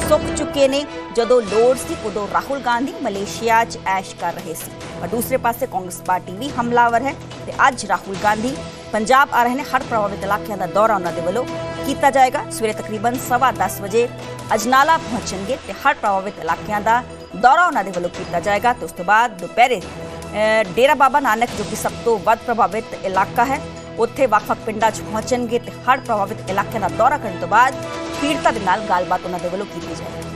ਸੁੱਕ ਚੁੱਕੇ ਨੇ। ਜਦੋਂ ਲੋੜ ਸੀ, ਉਦੋਂ ਰਾਹੁਲ ਗਾਂਧੀ ਮਲੇਸ਼ੀਆ 'ਚ ਐਸ਼ ਕਰ ਰਹੇ ਸੀ। ਪਰ ਦੂਸਰੇ ਪਾਸੇ ਕਾਂਗਰਸ ਪਾਰਟੀ ਵੀ ਹਮਲਾਵਰ ਹੈ ਤੇ ਅੱਜ ਰਾਹੁਲ ਗਾਂਧੀ ਪੰਜਾਬ ਆ ਰਹੇ ਨੇ ਹੜ੍ਹ ਪ੍ਰਭਾਵਿਤ ਇਲਾਕਿਆਂ ਦਾ ਦੌਰਾ ਉਹਨਾਂ ਦੇ ਵੱਲੋਂ ਕੀਤਾ ਜਾਏਗਾ ਸਵੇਰੇ ਤਕਰੀਬਨ 10:30 ਵਜੇ ਅਜਨਾਲਾ ਪਹੁੰਚਣਗੇ ਤੇ ਹੜ੍ਹ ਪ੍ਰਭਾਵਿਤ ਇਲਾਕਿਆਂ ਦਾ ਦੌਰਾ ਉਹਨਾਂ ਦੇ ਵੱਲੋਂ ਕੀਤਾ ਜਾਏਗਾ ਤੇ ਉਸ ਤੋਂ ਬਾਅਦ ਦੁਪਹਿਰੇ ਅ, ਡੇਰਾ ਬਾਬਾ ਨਾਨਕ ਜੋ ਕਿ ਸਭ ਤੋਂ ਵੱਧ ਪ੍ਰਭਾਵਿਤ ਇਲਾਕਾ ਹੈ ਉੱਥੇ ਵੱਖ-ਵੱਖ ਪਿੰਡਾਂ 'ਚ ਪਹੁੰਚਣਗੇ ਤੇ ਹੜ੍ਹ ਪ੍ਰਭਾਵਿਤ ਇਲਾਕਿਆਂ ਦਾ ਦੌਰਾ ਕਰਨ ਤੋਂ ਬਾਅਦ ਪੀੜਤਾਂ ਦੇ ਨਾਲ ਗੱਲਬਾਤ ਉਹਨਾਂ ਦੇ ਵੱਲੋਂ ਕੀਤੀ ਜਾਏਗੀ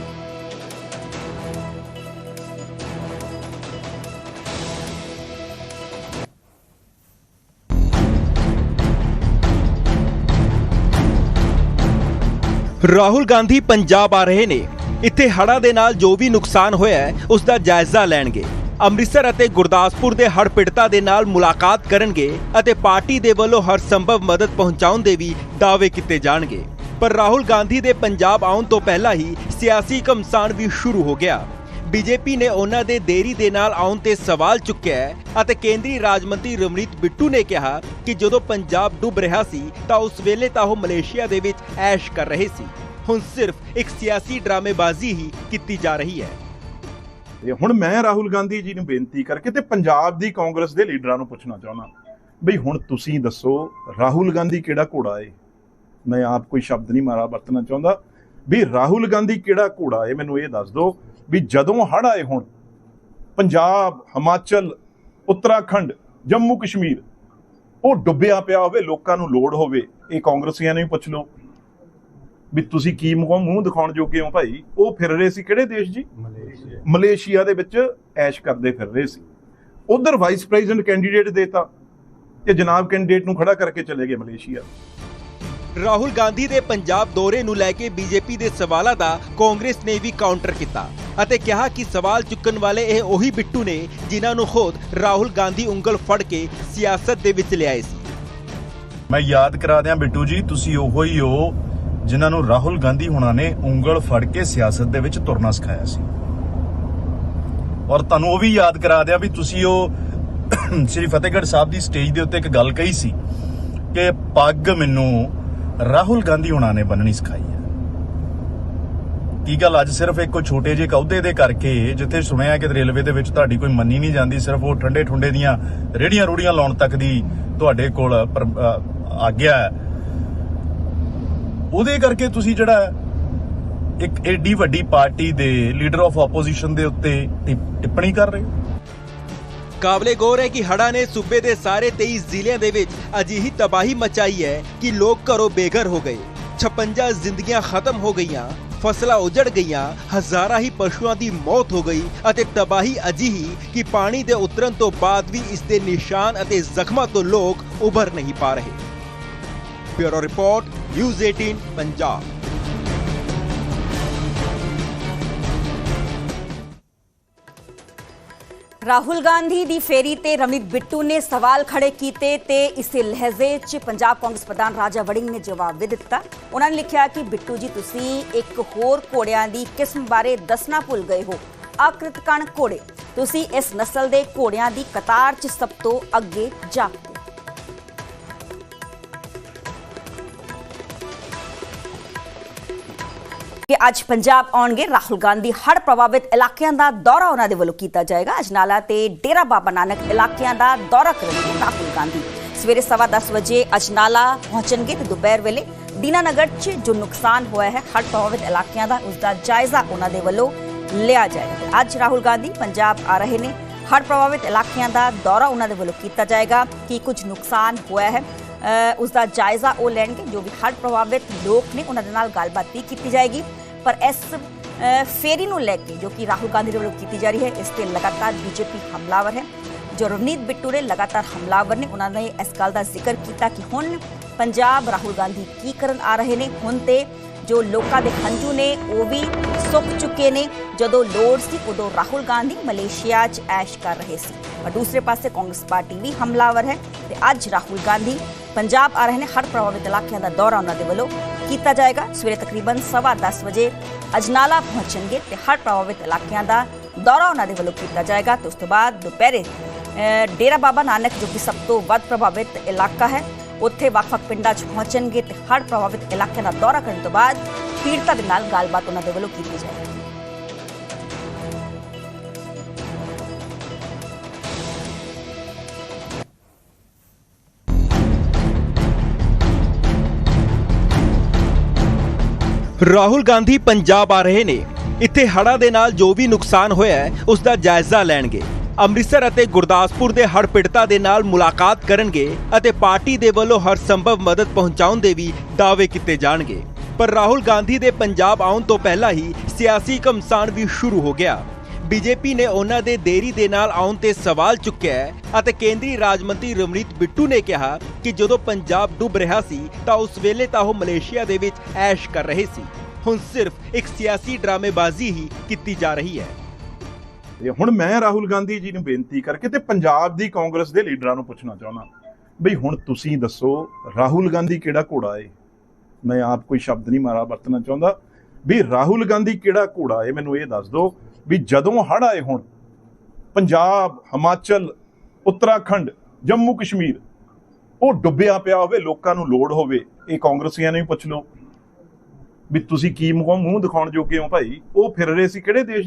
ਰਾਹੁਲ ਗਾਂਧੀ ਪੰਜਾਬ ਆ ਰਹੇ ਨੇ। ਇੱਥੇ ਹੜ੍ਹਾਂ ਦੇ ਨਾਲ ਜੋ ਵੀ ਨੁਕਸਾਨ ਹੋਇਆ ਹੈ, ਉਸ ਦਾ ਜਾਇਜ਼ਾ ਲੈਣਗੇ। ਅੰਮ੍ਰਿਤਸਰ ਅਤੇ ਗੁਰਦਾਸਪੁਰ ਦੇ ਹੜ੍ਹ ਪੀੜਤਾਂ ਦੇ ਨਾਲ ਮੁਲਾਕਾਤ ਕਰਨਗੇ ਅਤੇ ਪਾਰਟੀ ਦੇ ਵੱਲੋਂ ਹਰ ਸੰਭਵ ਮਦਦ ਪਹੁੰਚਾਉਣ ਦੇ ਵੀ ਦਾਅਵੇ ਕੀਤੇ ਜਾਣਗੇ। ਪਰ ਰਾਹੁਲ ਗਾਂਧੀ ਦੇ ਪੰਜਾਬ ਆਉਣ ਤੋਂ ਪਹਿਲਾਂ ਹੀ ਸਿਆਸੀ ਘਮਸਾਨ ਵੀ ਸ਼ੁਰੂ ਹੋ ਗਿਆ। ਬੀਜੇਪੀ ਨੇ ਉਹਨਾਂ ਦੇ ਦੇਰੀ ਦੇ ਨਾਲ ਆਉਣ ਤੇ ਸਵਾਲ ਚੁੱਕਿਆ ਹੈ ਅਤੇ ਕੇਂਦਰੀ ਰਾਜ ਮੰਤਰੀ ਰਮਨੀਤ ਬਿੱਟੂ ਨੇ ਕਿਹਾ ਕਿ ਜਦੋਂ ਪੰਜਾਬ ਡੁੱਬ ਰਿਹਾ ਸੀ ਤਾਂ ਉਸ ਵੇਲੇ ਤਾਂ ਉਹ ਮਲੇਸ਼ੀਆ ਦੇ ਵਿੱਚ ਐਸ਼ ਕਰ ਰਹੇ ਸੀ। ਹੁਣ ਸਿਰਫ ਇੱਕ ਸਿਆਸੀ ਡਰਾਮੇਬਾਜ਼ੀ ਹੀ ਕੀਤੀ ਜਾ ਰਹੀ ਹੈ। ਤੇ ਹੁਣ ਮੈਂ ਰਾਹੁਲ ਗਾਂਧੀ ਜੀ ਨੂੰ ਬੇਨਤੀ ਕਰਕੇ ਤੇ ਪੰਜਾਬ ਦੀ ਕਾਂਗਰਸ ਦੇ ਲੀਡਰਾਂ ਨੂੰ ਪੁੱਛਣਾ ਚਾਹੁੰਦਾ ਬਈ ਹੁਣ ਤੁਸੀਂ ਦੱਸੋ, ਰਾਹੁਲ ਗਾਂਧੀ ਕਿਹੜਾ ਘੋੜਾ ਏ? ਮੈਂ ਆਪ ਕੋਈ ਸ਼ਬਦ ਨਹੀਂ ਮਾਰਾ ਵਰਤਣਾ ਚਾਹੁੰਦਾ। ਵੀ ਰਾਹੁਲ ਗਾਂਧੀ ਕਿਹੜਾ ਘੋੜਾ ਏ? ਮੈਨੂੰ ਇਹ ਦੱਸ ਦਿਓ ਵੀ ਜਦੋਂ ਹੜ੍ਹ ਆਏ ਹੁਣ ਪੰਜਾਬ ਹਿਮਾਚਲ ਉੱਤਰਾਖੰਡ ਜੰਮੂ ਕਸ਼ਮੀਰ ਉਹ ਡੁੱਬਿਆ ਪਿਆ ਹੋਵੇ ਲੋਕਾਂ ਨੂੰ ਲੋੜ ਹੋਵੇ ਇਹ ਕਾਂਗਰਸੀਆਂ ਨੂੰ ਵੀ ਪੁੱਛ ਲਓ। ਵੀ ਤੁਸੀਂ ਕੀ ਮੂੰਹ ਮੂੰਹ ਦਿਖਾਉਣ ਜੋਗੇ ਹੋ ਭਾਈ? ਉਹ ਫਿਰ ਰਹੇ ਸੀ ਕਿਹੜੇ ਦੇਸ਼ ਜੀ? ਮਲੇਸ਼ੀਆ। ਦੇ ਵਿੱਚ ਐਸ਼ ਕਰਦੇ ਫਿਰ ਰਹੇ ਸੀ। ਉਧਰ ਵਾਈਸ ਪ੍ਰੈਜ਼ੀਡੈਂਟ ਕੈਂਡੀਡੇਟ ਦੇਤਾ ਤੇ ਜਨਾਬ ਕੈਂਡੀਡੇਟ ਨੂੰ ਖੜਾ ਕਰਕੇ ਚਲੇ ਗਏ ਮਲੇਸ਼ੀਆ। ਰਾਹੁਲ ਗਾਂਧੀ ਦੇ ਪੰਜਾਬ ਦੌਰੇ ਨੂੰ ਲੈ ਕੇ ਬੀਜੇਪੀ ਦੇ ਸਵਾਲਾਂ ਦਾ ਕਾਂਗਰਸ ਨੇ ਵੀ ਕਾਊਂਟਰ ਕੀਤਾ ਅਤੇ ਕਿਹਾ ਕਿ ਸਵਾਲ ਚੁੱਕਣ ਵਾਲੇ ਇਹ ਉਹੀ ਬਿੱਟੂ ਨੇ ਜਿਨ੍ਹਾਂ ਨੂੰ ਖੁਦ ਰਾਹੁਲ ਗਾਂਧੀ ਉਂਗਲ ਫੜ ਕੇ ਸਿਆਸਤ ਦੇ ਵਿੱਚ ਲਿਆਏ ਸੀ। ਮੈਂ ਯਾਦ ਕਰਾ ਦਿਆਂ ਬਿੱਟੂ ਜੀ, ਤੁਸੀਂ ਉਹੋ ਹੀ ਹੋ ਜਿਨ੍ਹਾਂ ਨੂੰ ਰਾਹੁਲ ਗਾਂਧੀ ਹੁਣਾਂ ਨੇ ਉਂਗਲ ਫੜ ਕੇ ਸਿਆਸਤ ਦੇ ਵਿੱਚ ਤੁਰਨਾ ਸਿਖਾਇਆ ਸੀ। ਔਰ ਤੁਹਾਨੂੰ ਉਹ ਵੀ ਯਾਦ ਕਰਾ ਦਿਆਂ ਵੀ ਤੁਸੀਂ ਉਹ ਸ੍ਰੀ ਫਤਿਹਗੜ੍ਹ ਸਾਹਿਬ ਦੀ ਸਟੇਜ ਦੇ ਉੱਤੇ ਇੱਕ ਗੱਲ ਕਹੀ ਸੀ ਕਿ ਪੱਗ ਮੈਨੂੰ ਰਾਹੁਲ ਗਾਂਧੀ ਉਹਨਾਂ ਨੇ ਬੰਨਣੀ ਸਿਖਾਈ ਹੈ। ਕੀ ਗੱਲ ਅੱਜ ਸਿਰਫ ਇੱਕ ਛੋਟੇ ਜਿਹੇ ਅਹੁਦੇ ਦੇ ਕਰਕੇ ਜਿੱਥੇ ਸੁਣਿਆ ਕਿ ਰੇਲਵੇ ਦੇ ਵਿੱਚ ਤੁਹਾਡੀ ਕੋਈ ਮੰਨੀ ਨਹੀਂ ਜਾਂਦੀ ਸਿਰਫ ਉਹ ਠੰਡੇ ਠੁੰਡੇ ਦੀਆਂ ਰੇੜੀਆਂ ਰੂੜੀਆਂ ਲਾਉਣ ਤੱਕ ਦੀ ਤੁਹਾਡੇ ਕੋਲ ਪਰ- ਅ, ਆਗਿਆ ਉਹਦੇ ਕਰਕੇ ਤੁਸੀਂ ਜਿਹੜਾ ਇੱਕ ਐਡੀ ਵੱਡੀ ਪਾਰਟੀ ਦੇ ਲੀਡਰ ਆਫ ਆਪੋਜੀਸ਼ਨ ਦੇ ਉੱਤੇ ਟਿਪ- ਟਿੱਪਣੀ ਕਰ ਰਹੇ ਹੋ? ਕਾਬਲੇ ਗੌਰ ਹੈ ਕਿ ਹੜ੍ਹਾਂ ਨੇ ਸੂਬੇ ਦੇ ਸਾਰੇ 23 ਜ਼ਿਲ੍ਹਿਆਂ ਦੇ ਵਿੱਚ ਅਜਿਹੀ ਤਬਾਹੀ ਮਚਾਈ ਹੈ ਕਿ ਲੋਕ ਘਰੋਂ ਬੇਘਰ ਹੋ ਗਏ। 56 ਜ਼ਿੰਦਗੀਆਂ ਖਤਮ ਹੋ ਗਈਆਂ, ਫਸਲਾਂ ਉਜੜ ਗਈਆਂ, ਹਜ਼ਾਰਾਂ ਹੀ ਪਸ਼ੂਆਂ ਦੀ ਮੌਤ ਹੋ ਗਈ ਅਤੇ ਤਬਾਹੀ ਅਜਿਹੀ ਕਿ ਪਾਣੀ ਦੇ ਉਤਰਨ ਤੋਂ ਬਾਅਦ ਵੀ ਇਸ ਦੇ ਨਿਸ਼ਾਨ ਅਤੇ ਜ਼ਖਮਾਂ ਤੋਂ ਲੋਕ ਉਭਰ ਨਹੀਂ ਪਾ ਰਹੇ। Bureau report, news 18 Punjab. Rahul Gandhi ਦੀ ਫੇਰੀ ਤੇ ਰਮਨੀਤ ਬਿੱਟੂ ਨੇ ਸਵਾਲ ਖੜੇ ਕੀਤੇ ਤੇ ਇਸੇ ਲਹਿਜ਼ੇ 'ਚ ਪੰਜਾਬ ਕਾਂਗਰਸ ਪ੍ਰਧਾਨ ਰਾਜਾ ਵੜਿੰਗ ਨੇ ਜਵਾਬ ਵੀ ਦਿੱਤਾ। ਉਹਨਾਂ ਨੇ ਲਿਖਿਆ ਕਿ, ਬਿੱਟੂ ਜੀ, ਤੁਸੀਂ ਇੱਕ ਹੋਰ ਘੋੜਿਆਂ ਦੀ ਕਿਸਮ ਬਾਰੇ ਦੱਸਣਾ ਭੁੱਲ ਗਏ ਹੋ। ਆਕ੍ਰਿਤਕਣ ਘੋੜੇ। ਤੁਸੀਂ ਇਸ ਨਸਲ ਦੇ ਘੋੜਿਆਂ ਦੀ ਕਤਾਰ 'ਚ ਸਭ ਤੋਂ ਅੱਗੇ ਜਾਪਦੇ ਕਿ ਅੱਜ ਪੰਜਾਬ ਆਉਣਗੇ ਰਾਹੁਲ ਗਾਂਧੀ। ਹੜ੍ਹ ਪ੍ਰਭਾਵਿਤ ਇਲਾਕਿਆਂ ਦਾ ਦੌਰਾ ਉਹਨਾਂ ਦੇ ਵੱਲੋਂ ਕੀਤਾ ਜਾਏਗਾ। ਅਜਨਾਲਾ ਤੇ ਡੇਰਾ ਬਾਬਾ ਨਾਨਕ ਇਲਾਕਿਆਂ ਦਾ ਦੌਰਾ ਕਰਨਗੇ ਰਾਹੁਲ ਗਾਂਧੀ। ਸਵੇਰੇ ਸਵਾ ਵਜੇ ਅਜਨਾਲਾ ਪਹੁੰਚਣਗੇ ਤੇ ਦੁਪਹਿਰ ਵੇਲੇ ਦੀਨਾਨਗਰ 'ਚ ਜੋ ਨੁਕਸਾਨ ਹੋਇਆ ਹੈ, ਹੜ੍ਹ ਪ੍ਰਭਾਵਿਤ ਇਲਾਕਿਆਂ ਦਾ ਉਸ ਦਾ ਜਾਇਜ਼ਾ ਉਹਨਾਂ ਦੇ ਵੱਲੋਂ ਲਿਆ ਜਾਏਗਾ। ਅੱਜ ਰਾਹੁਲ ਗਾਂਧੀ ਪੰਜਾਬ ਆ ਰਹੇ ਨੇ। ਹੜ੍ਹ ਪ੍ਰਭਾਵਿਤ ਇਲਾਕਿਆਂ ਦਾ ਦੌਰਾ ਉਹਨਾਂ ਦੇ ਵੱਲੋਂ ਕੀਤਾ ਜਾਏਗਾ ਕੀ ਕੁਝ ਨੁਕਸਾਨ ਹੋਇਆ ਹੈ। ਉਸ ਦਾ ਜਾਇਜ਼ਾ ਉਹ ਲੈਣਗੇ, ਜੋ ਵੀ ਹੜ੍ਹ ਪ੍ਰਭਾਵਿਤ ਲੋਕ ਨੇ, ਉਹਨਾਂ ਦੇ ਨਾਲ ਗੱਲਬਾਤ ਵੀ ਕੀਤੀ ਜਾਏਗੀ। ਪਰ ਇਸ ਫੇਰੀ ਨੂੰ ਲੈ ਕੇ ਜੋ ਕਿ ਰਾਹੁਲ ਗਾਂਧੀ ਦੇ ਵੱਲੋਂ ਕੀਤੀ ਜਾ ਰਹੀ ਹੈ, ਇਸ ਤੇ ਲਗਾਤਾਰ ਬੀਜੇਪੀ ਹਮਲਾਵਰ ਹੈ। ਜੋ ਰਵਨੀਤ ਬਿੱਟੂ ਨੇ ਲਗਾਤਾਰ ਹਮਲਾਵਰ ਨੇ, ਉਹਨਾਂ ਨੇ ਇਸ ਗੱਲ ਦਾ ਜ਼ਿਕਰ ਕੀਤਾ ਕਿ ਹੁਣ ਪੰਜਾਬ ਰਾਹੁਲ ਗਾਂਧੀ ਕੀ ਕਰਨ ਆ ਰਹੇ ਨੇ, ਹੁਣ ਤੇ ਜੋ ਲੋਕਾਂ ਦੇ ਹੰਝੂ ਨੇ, ਉਹ ਵੀ ਸੁੱਕ ਚੁੱਕੇ ਨੇ। ਜਦੋਂ ਲੋੜ ਸੀ, ਉਦੋਂ ਰਾਹੁਲ ਗਾਂਧੀ ਮਲੇਸ਼ੀਆ 'ਚ ਐਸ਼ ਕਰ ਰਹੇ ਸੀ। ਪਰ ਦੂਸਰੇ ਪਾਸੇ ਕਾਂਗਰਸ ਪਾਰਟੀ ਵੀ ਹਮਲਾਵਰ ਹੈ ਤੇ ਅੱਜ ਰਾਹੁਲ ਗਾਂਧੀ ਪੰਜਾਬ ਆ ਰਹੇ ਨੇ। ਹਰ ਪ੍ਰਭਾਵਿਤ ਇਲਾਕਿਆਂ ਦਾ ਦੌਰਾ ਉਹਨਾਂ ਦੇ ਵੱਲੋਂ ਕੀਤਾ ਜਾਏਗਾ। ਸਵੇਰੇ ਤਕਰੀਬਨ 10:30 ਵਜੇ ਅਜਨਾਲਾ ਪਹੁੰਚਣਗੇ ਤੇ ਹਰ ਪ੍ਰਭਾਵਿਤ ਇਲਾਕਿਆਂ ਦਾ ਦੌਰਾ ਉਹਨਾਂ ਦੇ ਵੱਲੋਂ ਕੀਤਾ ਜਾਏਗਾ ਤੇ ਉਸ ਤੋਂ ਬਾਅਦ ਦੁਪਹਿਰੇ ਡੇਰਾ ਬਾਬਾ ਨਾਨਕ, ਜੋ ਕਿ ਸਭ ਤੋਂ ਵੱਧ ਪ੍ਰਭਾਵਿਤ ਇਲਾਕਾ ਹੈ ਉੱਥੇ ਵੱਖ-ਵੱਖ ਪਿੰਡਾਂ 'ਚ ਪਹੁੰਚਣਗੇ ਤੇ ਹੜ੍ਹ ਪ੍ਰਭਾਵਿਤ ਇਲਾਕਿਆਂ ਦਾ ਦੌਰਾ ਕਰਨ ਤੋਂ ਬਾਅਦ ਪੀੜਤਾਂ ਦੇ ਨਾਲ ਗੱਲਬਾਤ ਉਹਨਾਂ ਦੇ ਵੱਲੋਂ ਕੀਤੀ ਜਾਏਗੀ। ਰਾਹੁਲ ਗਾਂਧੀ ਪੰਜਾਬ ਆ ਰਹੇ ਨੇ। ਇੱਥੇ ਹੜ੍ਹਾਂ ਦੇ ਨਾਲ ਜੋ ਵੀ ਨੁਕਸਾਨ ਹੋਇਆ ਹੈ ਉਸ ਦਾ ਜਾਇਜ਼ਾ ਲੈਣਗੇ। ਅੰਮ੍ਰਿਤਸਰ ਅਤੇ ਗੁਰਦਾਸਪੁਰ ਦੇ ਹੜ੍ਹ ਪੀੜਤਾਂ ਦੇ ਨਾਲ ਮੁਲਾਕਾਤ ਕਰਨਗੇ ਅਤੇ ਪਾਰਟੀ ਦੇ ਵੱਲੋਂ ਹਰ ਸੰਭਵ ਮਦਦ ਪਹੁੰਚਾਉਣ ਦੇ ਵੀ ਦਾਅਵੇ ਕੀਤੇ ਜਾਣਗੇ। ਪਰ ਰਾਹੁਲ ਗਾਂਧੀ ਦੇ ਪੰਜਾਬ ਆਉਣ ਤੋਂ ਪਹਿਲਾਂ ਹੀ ਸਿਆਸੀ ਘਮਸਾਨ ਵੀ ਸ਼ੁਰੂ ਹੋ ਗਿਆ। ਬੀਜੇਪੀ ਨੇ ਉਹਨਾਂ ਦੇ ਦੇਰੀ ਦੇ ਨਾਲ ਆਉਣ ਤੇ ਸਵਾਲ ਚੁੱਕਿਆ ਹੈ ਅਤੇ ਕੇਂਦਰੀ ਰਾਜ ਮੰਤਰੀ ਰਮਨੀਤ ਬਿੱਟੂ ਨੇ ਕਿਹਾ ਕਿ ਜਦੋਂ ਪੰਜਾਬ ਡੁੱਬ ਰਿਹਾ ਸੀ ਤਾਂ ਉਸ ਵੇਲੇ ਤਾਂ ਉਹ ਮਲੇਸ਼ੀਆ ਦੇ ਵਿੱਚ ਐਸ਼ ਕਰ ਰਹੇ ਸੀ। ਹੁਣ ਸਿਰਫ ਇੱਕ ਸਿਆਸੀ ਡਰਾਮੇਬਾਜ਼ੀ ਹੀ ਕੀਤੀ ਜਾ ਰਹੀ ਹੈ। ਤੇ ਹੁਣ ਮੈਂ ਰਾਹੁਲ ਗਾਂਧੀ ਜੀ ਨੂੰ ਬੇਨਤੀ ਕਰਕੇ ਤੇ ਪੰਜਾਬ ਦੀ ਕਾਂਗਰਸ ਦੇ ਲੀਡਰਾਂ ਨੂੰ ਪੁੱਛਣਾ ਚਾਹੁੰਦਾ। ਬਈ ਹੁਣ ਤੁਸੀਂ ਦੱਸੋ, ਰਾਹੁਲ ਗਾਂਧੀ ਕਿਹੜਾ ਘੋੜਾ ਏ? ਮੈਂ ਆਪ ਕੋਈ ਸ਼ਬਦ ਨਹੀਂ ਮਾਰਾ, ਵਰਤਣਾ ਚਾਹੁੰਦਾ। ਵੀ ਰਾਹੁਲ ਗਾਂਧੀ ਕਿਹੜਾ ਘੋੜਾ ਏ? ਮੈਨੂੰ ਇਹ ਦੱਸ ਦਿਓ ਵੀ ਜਦੋਂ ਹੜ ਆਏ ਹੁਣ, ਪੰਜਾਬ, ਹਿਮਾਚਲ, ਉੱਤਰਾਖੰਡ, ਜੰਮੂ ਕਸ਼ਮੀਰ, ਉਹ ਡੁੱਬਿਆ ਪਿਆ ਹੋਵੇ, ਲੋਕਾਂ ਨੂੰ ਲੋੜ ਹੋਵੇ, ਇਹ ਕਾਂਗਰਸੀਆਂ ਨੂੰ ਵੀ ਪੁੱਛ ਲਓ। ਵੀ ਤੁਸੀਂ ਕੀ ਮੂੰਹ ਮੂੰਹ ਦਿਖਾਉਣ ਜੋਗੇ ਹੋ ਭਾਈ? ਉਹ ਫਿਰ ਰਹੇ ਸੀ ਕਿਹੜੇ ਦੇਸ਼